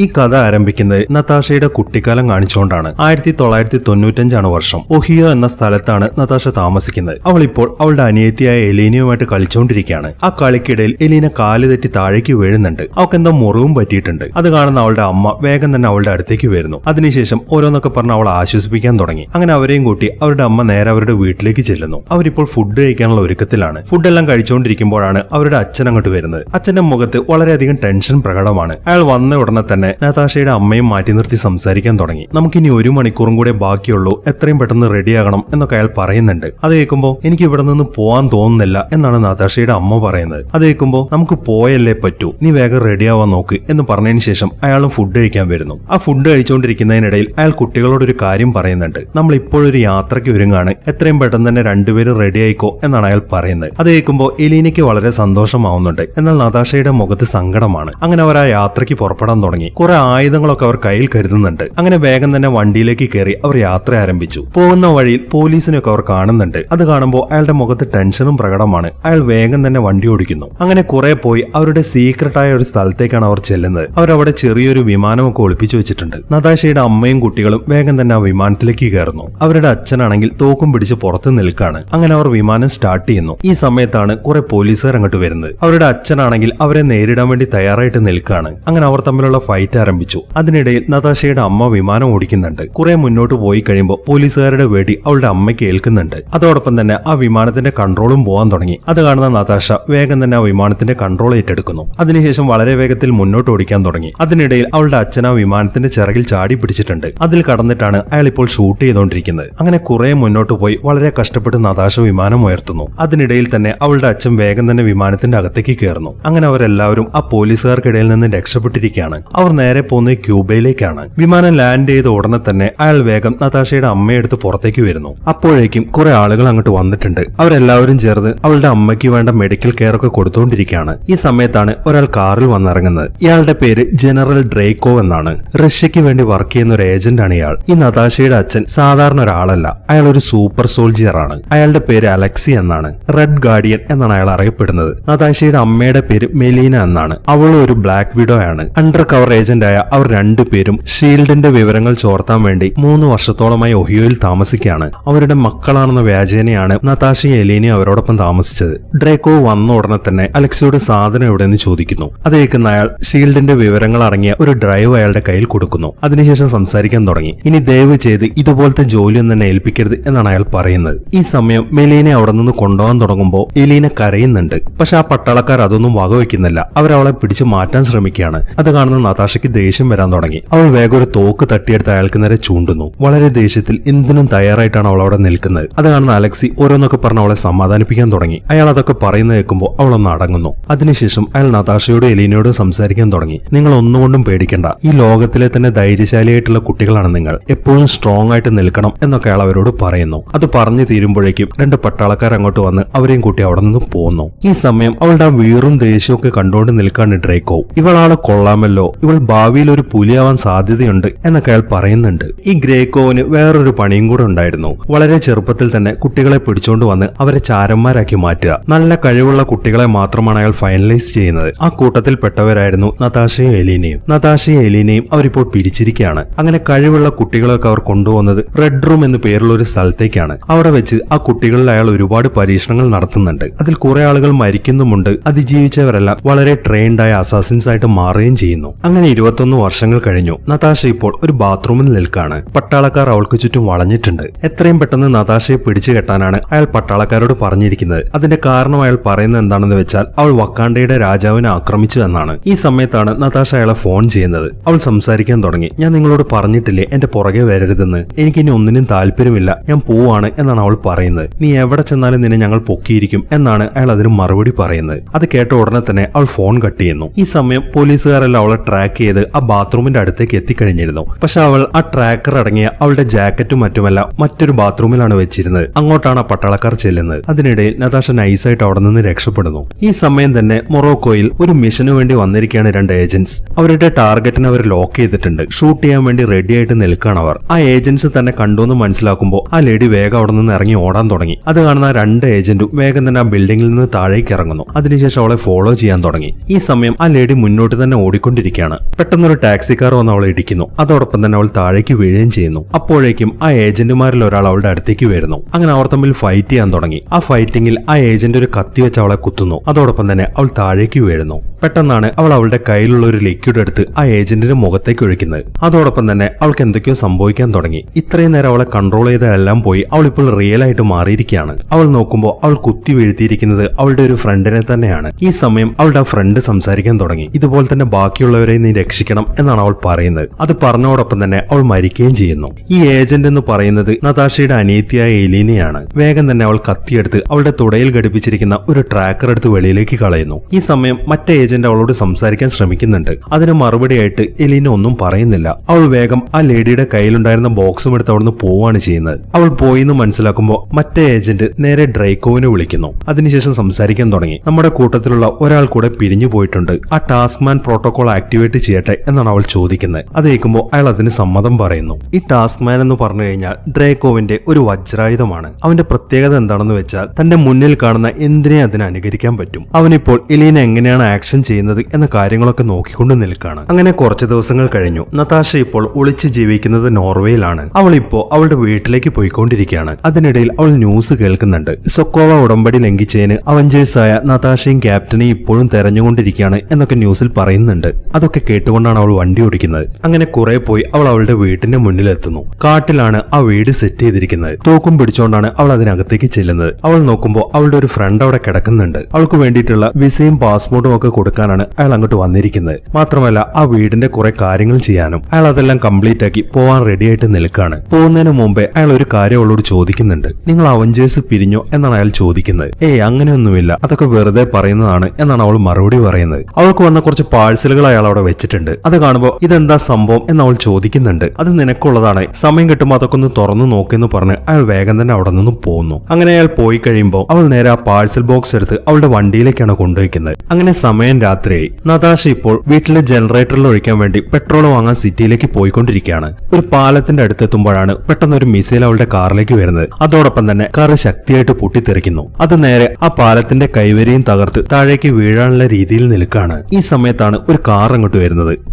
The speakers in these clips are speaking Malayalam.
ഈ കഥ ആരംഭിക്കുന്നത് നതാഷയുടെ കുട്ടിക്കാലം കാണിച്ചുകൊണ്ടാണ്. ആയിരത്തി തൊള്ളായിരത്തി തൊണ്ണൂറ്റഞ്ചാണ് വർഷം. ഒഹിയ എന്ന സ്ഥലത്താണ് നതാഷ താമസിക്കുന്നത്. അവൾ ഇപ്പോൾ അവളുടെ അനിയത്തിയായ എലീനയുമായിട്ട് കളിച്ചുകൊണ്ടിരിക്കുകയാണ്. ആ കളിക്കിടയിൽ എലീന കാൽ തെറ്റി താഴേക്ക് വീഴുന്നുണ്ട്. അവൾക്ക് എന്തോ മുറിവും പറ്റിയിട്ടുണ്ട്. അത് കാണുന്ന അവളുടെ അമ്മ വേഗം തന്നെ അവളുടെ അടുത്തേക്ക് വരുന്നു. അതിനുശേഷം ഓരോന്നൊക്കെ പറഞ്ഞ് അവൾ ആശ്വസിപ്പിക്കാൻ തുടങ്ങി. അങ്ങനെ അവരെയും കൂട്ടി അവരുടെ അമ്മ നേരെ അവരുടെ വീട്ടിലേക്ക് ചെല്ലുന്നു. അവരിപ്പോൾ ഫുഡ് കഴിക്കാനുള്ള ഒരുക്കത്തിലാണ്. ഫുഡെല്ലാം കഴിച്ചുകൊണ്ടിരിക്കുമ്പോഴാണ് അവരുടെ അച്ഛൻ അങ്ങോട്ട് വരുന്നത്. അച്ഛന്റെ മുഖത്ത് വളരെയധികം ടെൻഷൻ പ്രകടമാണ്. അയാൾ വന്ന ഉടനെ തന്നെ നതാഷയുടെ അമ്മയും മാറ്റി നിർത്തി സംസാരിക്കാൻ തുടങ്ങി. നമുക്കിനി ഒരു മണിക്കൂറും കൂടെ ബാക്കിയുള്ളൂ. എത്രയും പെട്ടെന്ന് റെഡിയാകണം എന്നൊക്കെ അയാൾ പറയുന്നുണ്ട്. അത് കേൾക്കുമ്പോൾ എനിക്ക് ഇവിടെ നിന്ന് പോവാൻ തോന്നുന്നില്ല എന്നാണ് നതാഷയുടെ അമ്മ പറയുന്നത്. അത് കേൾക്കുമ്പോൾ നമുക്ക് പോയല്ലേ പറ്റൂ. നീ വേഗം റെഡിയാവാൻ നോക്ക് എന്ന് പറഞ്ഞതിന് ശേഷം അയാളും ഫുഡ് കഴിക്കാൻ വരുന്നു. ആ ഫുഡ് കഴിച്ചുകൊണ്ടിരിക്കുന്നതിനിടയിൽ അയാൾ കുട്ടികളോട് ഒരു കാര്യം പറയുന്നുണ്ട്. നമ്മൾ ഇപ്പോഴൊരു യാത്രയ്ക്ക് ഒരുങ്ങാണ്. എത്രയും പെട്ടെന്ന് തന്നെ രണ്ടുപേരും റെഡി ആയിക്കോ എന്നാണ് അയാൾ പറയുന്നത്. അത് കേൾക്കുമ്പോൾ എലീനയ്ക്ക് വളരെ സന്തോഷമാവുന്നുണ്ട്. എന്നാൽ നതാഷയുടെ മുഖത്ത് സങ്കടമാണ്. അങ്ങനെ അവർ ആ യാത്രയ്ക്ക് പുറപ്പെടാൻ തുടങ്ങി. കുറെ ആയുധങ്ങളൊക്കെ അവർ കയ്യിൽ കരുതുന്നുണ്ട്. അങ്ങനെ വേഗം തന്നെ വണ്ടിയിലേക്ക് കയറി അവർ യാത്ര ആരംഭിച്ചു. പോകുന്ന വഴിയിൽ പോലീസിനൊക്കെ അവർ കാണുന്നുണ്ട്. അത് കാണുമ്പോൾ അയാളുടെ മുഖത്ത് ടെൻഷനും പ്രകടമാണ്. അയാൾ വേഗം തന്നെ വണ്ടി ഓടിക്കുന്നു. അങ്ങനെ കുറെ പോയി അവരുടെ സീക്രട്ടായ ഒരു സ്ഥലത്തേക്കാണ് അവർ ചെല്ലുന്നത്. അവരവിടെ ചെറിയൊരു വിമാനമൊക്കെ ഒളിപ്പിച്ചു വെച്ചിട്ടുണ്ട്. നതാശയുടെ അമ്മയും കുട്ടികളും വേഗം തന്നെ ആ വിമാനത്തിലേക്ക് കയറുന്നു. അവരുടെ അച്ഛനാണെങ്കിൽ തോക്കും പിടിച്ച് പുറത്ത് നിൽക്കാണ്. അങ്ങനെ അവർ വിമാനം സ്റ്റാർട്ട് ചെയ്യുന്നു. ഈ സമയത്താണ് കുറെ പോലീസുകാർ അങ്ങോട്ട് വരുന്നത്. അവരുടെ അച്ഛനാണെങ്കിൽ അവരെ നേരിടാൻ വേണ്ടി തയ്യാറായിട്ട് നിൽക്കാണ്. അങ്ങനെ അവർ തമ്മിലുള്ള ഫൈറ്റ് ആരംഭിച്ചു. അതിനിടയിൽ നതാശയുടെ അമ്മ വിമാനം ഓടിക്കുന്നുണ്ട്. കുറെ മുന്നോട്ട് പോയി കഴിയുമ്പോൾ പോലീസുകാരുടെ വെടി അവളുടെ അമ്മയ്ക്ക് ഏൽക്കുന്നുണ്ട്. അതോടൊപ്പം തന്നെ ആ വിമാനത്തിന്റെ കൺട്രോളും പോകാൻ തുടങ്ങി. അത് കാണുന്ന നതാശ വേഗം തന്നെ ആ വിമാനത്തിന്റെ കൺട്രോൾ ഏറ്റെടുക്കുന്നു. അതിനുശേഷം വളരെ വേഗത്തിൽ മുന്നോട്ട് ഓടിക്കാൻ തുടങ്ങി. അതിനിടയിൽ അവളുടെ അച്ഛൻ ആ വിമാനത്തിന്റെ ചിറകിൽ ചാടി പിടിച്ചിട്ടുണ്ട്. അതിൽ കടന്നിട്ടാണ് അയാൾ ഇപ്പോൾ ഷൂട്ട് ചെയ്തുകൊണ്ടിരിക്കുന്നത് അങ്ങനെ കുറെ മുന്നോട്ട് പോയി വളരെ കഷ്ടപ്പെട്ട് നതാശ വിമാനം ഉയർത്തുന്നു. അതിനിടയിൽ തന്നെ അവളുടെ അച്ഛൻ വേഗം തന്നെ വിമാനത്തിന്റെ അകത്തേക്ക് കയറുന്നു. അങ്ങനെ അവരെല്ലാവരും ആ പോലീസുകാർക്കിടയിൽ നിന്ന് രക്ഷപ്പെട്ടിരിക്കുകയാണ്. അവർ നേരെ പോകുന്നത് ക്യൂബയിലേക്കാണ്. വിമാനം ലാൻഡ് ചെയ്ത ഉടനെ തന്നെ അയാൾ വേഗം നതാഷയുടെ അമ്മയെടുത്ത് പുറത്തേക്ക് വരുന്നു. അപ്പോഴേക്കും കുറെ ആളുകൾ അങ്ങോട്ട് വന്നിട്ടുണ്ട്. അവരെല്ലാവരും ചേർന്ന് അവളുടെ അമ്മയ്ക്ക് വേണ്ട മെഡിക്കൽ കെയർ ഒക്കെ കൊടുത്തുകൊണ്ടിരിക്കുകയാണ് ഈ സമയത്താണ് ഒരാൾ കാറിൽ വന്നിറങ്ങുന്നത്. ഇയാളുടെ പേര് ജനറൽ ഡ്രേക്കോ എന്നാണ്. റഷ്യക്ക് വേണ്ടി വർക്ക് ചെയ്യുന്ന ഒരു ഏജന്റ് ആണ് ഇയാൾ. ഈ നതാഷയുടെ അച്ഛൻ സാധാരണ ഒരാളല്ല. അയാൾ ഒരു സൂപ്പർ സോൾജിയർ ആണ്. അയാളുടെ പേര് അലക്സി എന്നാണ്. റെഡ് ഗാർഡിയൻ എന്നാണ് അയാൾ അറിയപ്പെടുന്നത്. നതാഷയുടെ അമ്മയുടെ പേര് മെലീന എന്നാണ്. അവൾ ഒരു ബ്ലാക്ക് വിഡോ ആണ്. അണ്ടർ കവർ ഏജന്റ് ആയ അവർ രണ്ടുപേരും ഷീൽഡിന്റെ വിവരങ്ങൾ ചോർത്താൻ വേണ്ടി മൂന്ന് വർഷത്തോളമായി ഒഹിയോയിൽ താമസിക്കുകയാണ്. അവരുടെ മക്കളാണെന്ന വ്യാജേനയാണ് നതാഷയും എലീനയും അവരോടൊപ്പം താമസിച്ചത്. ഡ്രേക്കോ വന്ന ഉടനെ തന്നെ അലക്സിയോട് സാധനം എവിടെയെന്ന് ചോദിക്കുന്നു. അത് കേൾക്കുന്ന അയാൾ ഷീൽഡിന്റെ വിവരങ്ങൾ അടങ്ങിയ ഒരു ഡ്രൈവ് അയാളുടെ കയ്യിൽ കൊടുക്കുന്നു. അതിനുശേഷം സംസാരിക്കാൻ തുടങ്ങി. ഇനി ദയവ് ചെയ്ത് ഇതുപോലത്തെ ജോലിയൊന്നും തന്നെ ഏൽപ്പിക്കരുത് എന്നാണ് അയാൾ പറയുന്നത്. ഈ സമയം മെലീനെ അവിടെ നിന്ന് കൊണ്ടുപോകാൻ തുടങ്ങുമ്പോൾ എലീന കരയുന്നുണ്ട്. പക്ഷെ ആ പട്ടാളക്കാർ അതൊന്നും വകവെക്കുന്നില്ല. അവരവളെ പിടിച്ചു മാറ്റാൻ ശ്രമിക്കുകയാണ്. അത് കാണുന്ന നതാഷയ്ക്ക് ദേഷ്യം വരാൻ തുടങ്ങി. അവൾ വേഗം ഒരു തോക്ക് തട്ടിയെടുത്ത് അയാൾക്ക് നേരെ ചൂണ്ടുന്നു. വളരെ ദേഷ്യത്തിൽ എന്തിനും തയ്യാറായിട്ടാണ് അവൾ അവിടെ നിൽക്കുന്നത്. അത് കാണുന്ന അലക്സി ഓരോന്നൊക്കെ പറഞ്ഞ് അവളെ സമാധാനിപ്പിക്കാൻ തുടങ്ങി. അയാൾ അതൊക്കെ പറയുന്നത് കേൾക്കുമ്പോൾ അവളൊന്ന് അടങ്ങുന്നു. അതിനുശേഷം അയാൾ നതാഷയോടും എലീനയോടും സംസാരിക്കാൻ തുടങ്ങി. നിങ്ങൾ ഒന്നുകൊണ്ടും പേടിക്കണ്ട. ഈ ലോകത്തിലെ തന്നെ ധൈര്യശാലിയായിട്ടുള്ള കുട്ടികളാണ് നിങ്ങൾ. എപ്പോഴും സ്ട്രോങ് ആയിട്ട് നിൽക്കണം എന്നൊക്കെ അയാൾ അവരോട് പറയുന്നു. അത് പറഞ്ഞു തീരുമ്പോഴേക്കും രണ്ട് പട്ടാളക്കാർ അങ്ങോട്ട് വന്ന് അവരെയും കൂട്ടി അവിടെ നിന്ന് പോകുന്നു ഈ സമയം അവളുടെ ആ വീറും ദേഷ്യവും ഒക്കെ കണ്ടുകൊണ്ട് നിൽക്കാണ് ഡ്രേക്കോ. ഇവളാളെ കൊള്ളാമല്ലോ. ഇവൾ ഭാവിയിൽ ഒരു പുലിയാവാൻ സാധ്യതയുണ്ട് എന്നൊക്കെ അയാൾ പറയുന്നുണ്ട്. ഈ ഗ്രേക്കോവിന് വേറൊരു പണിയും കൂടെ ഉണ്ടായിരുന്നു. വളരെ ചെറുപ്പത്തിൽ തന്നെ കുട്ടികളെ പിടിച്ചുകൊണ്ട് വന്ന് അവരെ ചാരന്മാരാക്കി മാറ്റുക. നല്ല കഴിവുള്ള കുട്ടികളെ മാത്രമാണ് അയാൾ ഫൈനലൈസ് ചെയ്യുന്നത്. ആ കൂട്ടത്തിൽ പെട്ടവരായിരുന്നു നതാശയും എലീനയും. നതാശയും എലീനയും അവരിപ്പോൾ പിരിച്ചിരിക്കുകയാണ്. അങ്ങനെ കഴിവുള്ള കുട്ടികളൊക്കെ അവർ കൊണ്ടുപോകുന്നത് റെഡ് റൂം എന്ന് പേരുള്ള ഒരു സ്ഥലത്തേക്കാണ്. അവിടെ വെച്ച് ആ കുട്ടികളിൽ അയാൾ ഒരുപാട് പരീക്ഷണങ്ങൾ നടത്തുന്നുണ്ട്. അതിൽ കുറെ ആളുകൾ മരിക്കുന്നുമുണ്ട്. അതിജീവിച്ചവരെല്ലാം വളരെ ട്രെയിൻഡായ അസാസിൻസ് ആയിട്ട് മാറുകയും ചെയ്യുന്നു. അങ്ങനെ ഇരുപത്തൊന്ന് വർഷങ്ങൾ കഴിഞ്ഞു. നതാഷ ഇപ്പോൾ ഒരു ബാത്റൂമിൽ നിൽക്കാണ്. പട്ടാളക്കാർ അവൾക്ക് ചുറ്റും വളഞ്ഞിട്ടുണ്ട്. എത്രയും പെട്ടെന്ന് നതാഷയെ പിടിച്ചു കെട്ടാനാണ് അയാൾ പട്ടാളക്കാരോട് പറഞ്ഞിരിക്കുന്നത്. അതിന്റെ കാരണം അയാൾ പറയുന്നത് എന്താണെന്ന് വെച്ചാൽ അവൾ വക്കാണ്ടയുടെ രാജാവിനെ ആക്രമിച്ചു എന്നാണ്. ഈ സമയത്താണ് നതാഷ അയാളെ ഫോൺ ചെയ്യുന്നത്. അവൾ സംസാരിക്കാൻ തുടങ്ങി. ഞാൻ നിങ്ങളോട് പറഞ്ഞിട്ടില്ലേ? എന്റെ പുറകെ വരരുതെന്ന്. എനിക്കിനി ഒന്നിനും താല്പര്യമില്ല. ഞാൻ പോവാണ് എന്നാണ് അവൾ പറയുന്നത്. നീ എവിടെ ചെന്നാലും നിന്നെ ഞങ്ങൾ പൊക്കിയിരിക്കും എന്നാണ് അയാൾ അതിന് മറുപടി പറയുന്നത്. അത് കേട്ട ഉടനെ തന്നെ അവൾ ഫോൺ കട്ട് ചെയ്യുന്നു. ഈ സമയം പോലീസുകാരെല്ലാം അവളെ ട്രാക്ക് ചെയ്ത് ആ ബാത്റൂമിന്റെ അടുത്തേക്ക് എത്തിക്കഴിഞ്ഞിരുന്നു. പക്ഷെ അവൾ ആ ട്രാക്കർ അടങ്ങിയ അവളുടെ ജാക്കറ്റും മറ്റുമല്ല മറ്റൊരു ബാത്റൂമിലാണ് വെച്ചിരുന്നത്. അങ്ങോട്ടാണ് ആ പട്ടാളക്കാർ ചെല്ലുന്നത്. അതിനിടയിൽ നതാഷ നൈസായിട്ട് അവിടെ നിന്ന് രക്ഷപ്പെടുന്നു. ഈ സമയം തന്നെ മൊറോക്കോയിൽ ഒരു മിഷനു വേണ്ടി വന്നിരിക്കുകയാണ് രണ്ട് ഏജൻസ്. അവരുടെ ടാർഗറ്റിനെ അവർ ലോക്ക് ചെയ്തിട്ടുണ്ട്. ഷൂട്ട് ചെയ്യാൻ വേണ്ടി റെഡി ആയിട്ട് നിൽക്കുകയാണ് അവർ. ആ ഏജൻസ് തന്നെ കണ്ടു എന്ന് മനസ്സിലാക്കുമ്പോൾ ആ ലേഡി വേഗം അവിടെ നിന്ന് ഇറങ്ങി ഓടാൻ തുടങ്ങി. അത് കാണുന്ന രണ്ട് ഏജന്റും വേഗം തന്നെ ആ ബിൽഡിംഗിൽ നിന്ന് താഴേക്ക് ഇറങ്ങുന്നു. അതിനുശേഷം അവളെ ഫോളോ ചെയ്യാൻ തുടങ്ങി. ഈ സമയം ആ ലേഡി മുന്നോട്ട് തന്നെ ഓടിക്കൊണ്ടിരിക്കുകയാണ്. പെട്ടെന്നൊരു ടാക്സിക്കാർ വന്ന് അവളെ ഇടിക്കുന്നു. അതോടൊപ്പം തന്നെ അവൾ താഴേക്ക് വീഴുകയും ചെയ്യുന്നു. അപ്പോഴേക്കും ആ ഏജന്റുമാരിൽ ഒരാൾ അവളുടെ അടുത്തേക്ക് വരുന്നു. അങ്ങനെ അവർ തമ്മിൽ ഫൈറ്റ് ചെയ്യാൻ തുടങ്ങി. ആ ഫൈറ്റിംഗിൽ ആ ഏജന്റ് ഒരു കത്തി വെച്ച് അവളെ കുത്തുന്നു. അതോടൊപ്പം തന്നെ അവൾ താഴേക്ക് വീഴുന്നു. പെട്ടെന്നാണ് അവൾ അവളുടെ കയ്യിലുള്ള ഒരു ലിക്വിഡ് എടുത്ത് ആ ഏജന്റിന്റെ മുഖത്തേക്ക് ഒഴിക്കുന്നത്. അതോടൊപ്പം തന്നെ അവൾക്ക് എന്തൊക്കെയോ സംഭവിക്കാൻ തുടങ്ങി. ഇത്രയും നേരം അവളെ കൺട്രോൾ ചെയ്തതെല്ലാം പോയി അവൾ ഇപ്പോൾ റിയൽ ആയിട്ട് മാറിയിരിക്കുകയാണ്. അവൾ നോക്കുമ്പോൾ അവൾ കുത്തി വീഴ്ത്തിയിരിക്കുന്നത് അവളുടെ ഒരു ഫ്രണ്ടിനെ തന്നെയാണ്. ഈ സമയം അവളുടെ ആ ഫ്രണ്ട് സംസാരിക്കാൻ തുടങ്ങി. ഇതുപോലെ തന്നെ ബാക്കിയുള്ളവരെ നീ രക്ഷിക്കണം എന്നാണ് അവൾ പറയുന്നത്. അത് പറഞ്ഞോടൊപ്പം തന്നെ അവൾ മരിക്കുകയും ചെയ്യുന്നു. ഈ ഏജന്റ് എന്ന് പറയുന്നത് നതാഷയുടെ അനീതിയായ എലീനയാണ്. വേഗം തന്നെ അവൾ കത്തിയെടുത്ത് അവളുടെ തുടയിൽ ഘടിപ്പിച്ചിരിക്കുന്ന ഒരു ട്രാക്കർ എടുത്ത് വെളിയിലേക്ക് കളയുന്നു. ഈ സമയം മറ്റേ ഏജന്റ് അവളോട് സംസാരിക്കാൻ ശ്രമിക്കുന്നുണ്ട്. അതിന് മറുപടിയായിട്ട് എലീന ഒന്നും പറയുന്നില്ല. അവൾ വേഗം ആ ലേഡിയുടെ കയ്യിലുണ്ടായിരുന്ന ബോക്സും എടുത്ത് അവിടുന്ന് പോവാണ് ചെയ്യുന്നത്. അവൾ പോയി എന്ന് മനസ്സിലാക്കുമ്പോൾ മറ്റേ ഏജന്റ് നേരെ ഡ്രൈക്കോവിനെ വിളിക്കുന്നു. അതിനുശേഷം സംസാരിക്കാൻ തുടങ്ങി. നമ്മുടെ കൂട്ടത്തിലുള്ള ഒരാൾ കൂടെ പിരിഞ്ഞു പോയിട്ടുണ്ട്. ആ ടാസ്ക് മാൻ പ്രോട്ടോകോൾ ആക്ടിവേറ്റ് ചെയ്യട്ടെ എന്നാണ് അവൾ ചോദിക്കുന്നത്. അത് കേൾക്കുമ്പോൾ അയാൾ അതിന് സമ്മതം പറയുന്നു. ഈ ടാസ്ക് മാൻ എന്ന് പറഞ്ഞു കഴിഞ്ഞാൽ ഡ്രേക്കോവിന്റെ ഒരു വജ്രായുധമാണ്. അവന്റെ പ്രത്യേകത എന്താണെന്ന് വെച്ചാൽ തന്റെ മുന്നിൽ കാണുന്ന എന്തിനെ അതിനെ അനുകരിക്കാൻ പറ്റും. അവനിപ്പോൾ ഇലീന എങ്ങനെയാണ് ആക്ഷൻ ചെയ്യുന്നത് എന്ന കാര്യങ്ങളൊക്കെ നോക്കിക്കൊണ്ട് നിൽക്കുകയാണ് അങ്ങനെ കുറച്ച് ദിവസങ്ങൾ കഴിഞ്ഞു. നതാഷ ഇപ്പോൾ ഒളിച്ച് ജീവിക്കുന്നത് നോർവേയിലാണ്. അവൾ ഇപ്പോൾ അവളുടെ വീട്ടിലേക്ക് പോയിക്കൊണ്ടിരിക്കുകയാണ്. അതിനിടയിൽ അവൾ ന്യൂസ് കേൾക്കുന്നുണ്ട്. സൊക്കോവ ഉടമ്പടി ലംഘിച്ചതിന് അവഞ്ചേഴ്സായ നതാഷയും ക്യാപ്റ്റനെയും ഇപ്പോഴും തെരഞ്ഞുകൊണ്ടിരിക്കുകയാണ് എന്നൊക്കെ ന്യൂസിൽ പറയുന്നുണ്ട്. അതൊക്കെ കേട്ടുകൊണ്ടാണ് അവൾ വണ്ടി ഓടിക്കുന്നത്. അങ്ങനെ കുറെ പോയി അവൾ അവളുടെ വീട്ടിന്റെ മുന്നിലെത്തുന്നു. കാട്ടിലാണ് ആ വീട് സെറ്റ് ചെയ്തിരിക്കുന്നത്. തോക്കും പിടിച്ചുകൊണ്ടാണ് അവൾ അതിനകത്തേക്ക് ചെല്ലുന്നത്. അവൾ നോക്കുമ്പോൾ അവളുടെ ഒരു ഫ്രണ്ട് അവിടെ കിടക്കുന്നുണ്ട്. അവൾക്ക് വേണ്ടിയിട്ടുള്ള വിസയും പാസ്പോർട്ടും ഒക്കെ കൊടുക്കാനാണ് അയാൾ അങ്ങോട്ട് വന്നിരിക്കുന്നത്. മാത്രമല്ല ആ വീടിന്റെ കുറെ കാര്യങ്ങൾ ചെയ്യാനും അയാൾ അതെല്ലാം കംപ്ലീറ്റ് ആക്കി പോവാൻ റെഡി ആയിട്ട് നിൽക്കുകയാണ് പോകുന്നതിന് മുമ്പേ അയാൾ ഒരു കാര്യം അവളോട് ചോദിക്കുന്നുണ്ട്. നിങ്ങൾ അവഞ്ചേഴ്സ് പിരിഞ്ഞോ? എന്നാണ് അയാൾ ചോദിക്കുന്നത്. ഏ അങ്ങനെയൊന്നുമില്ല. അതൊക്കെ വെറുതെ പറയുന്നതാണ് എന്നാണ് അവൾ മറുപടി പറയുന്നത്. അവൾക്ക് വന്ന കുറച്ച് പാഴ്സലുകൾ അയാൾ അവിടെ വെച്ചിട്ടുണ്ട്. അത് കാണുമ്പോൾ ഇതെന്താ സംഭവം എന്ന് അവൾ ചോദിക്കുന്നുണ്ട്. അത് നിനക്കുള്ളതാണ്. സമയം കിട്ടുമ്പോൾ അതൊക്കെ ഒന്ന് തുറന്നു നോക്കിയെന്ന് പറഞ്ഞ് അയാൾ വേഗം തന്നെ അവിടെ നിന്നും പോകുന്നു അങ്ങനെ അയാൾ പോയി കഴിയുമ്പോൾ അവൾ നേരെ ആ പാഴ്സൽ ബോക്സ് എടുത്ത് അവളുടെ വണ്ടിയിലേക്കാണ് കൊണ്ടുവയ്ക്കുന്നത് അങ്ങനെ സമയം രാത്രിയായി. നതാഷ ഇപ്പോൾ വീട്ടിലെ ജനറേറ്ററിൽ ഒഴിക്കാൻ വേണ്ടി പെട്രോൾ വാങ്ങാൻ സിറ്റിയിലേക്ക് പോയിക്കൊണ്ടിരിക്കുകയാണ്. ഒരു പാലത്തിന്റെ അടുത്തെത്തുമ്പോഴാണ് പെട്ടെന്ന് ഒരു മിസൈൽ അവളുടെ കാറിലേക്ക് വരുന്നത്. അതോടൊപ്പം തന്നെ കാർ ശക്തിയായിട്ട് പൊട്ടിത്തെറിക്കുന്നു. അത് നേരെ ആ പാലത്തിന്റെ കൈവരിയും തകർത്ത് താഴേക്ക് വീഴാനുള്ള രീതിയിൽ നിൽക്കുകയാണ്. ഈ സമയത്താണ് ഒരു കാർ അങ്ങോട്ട്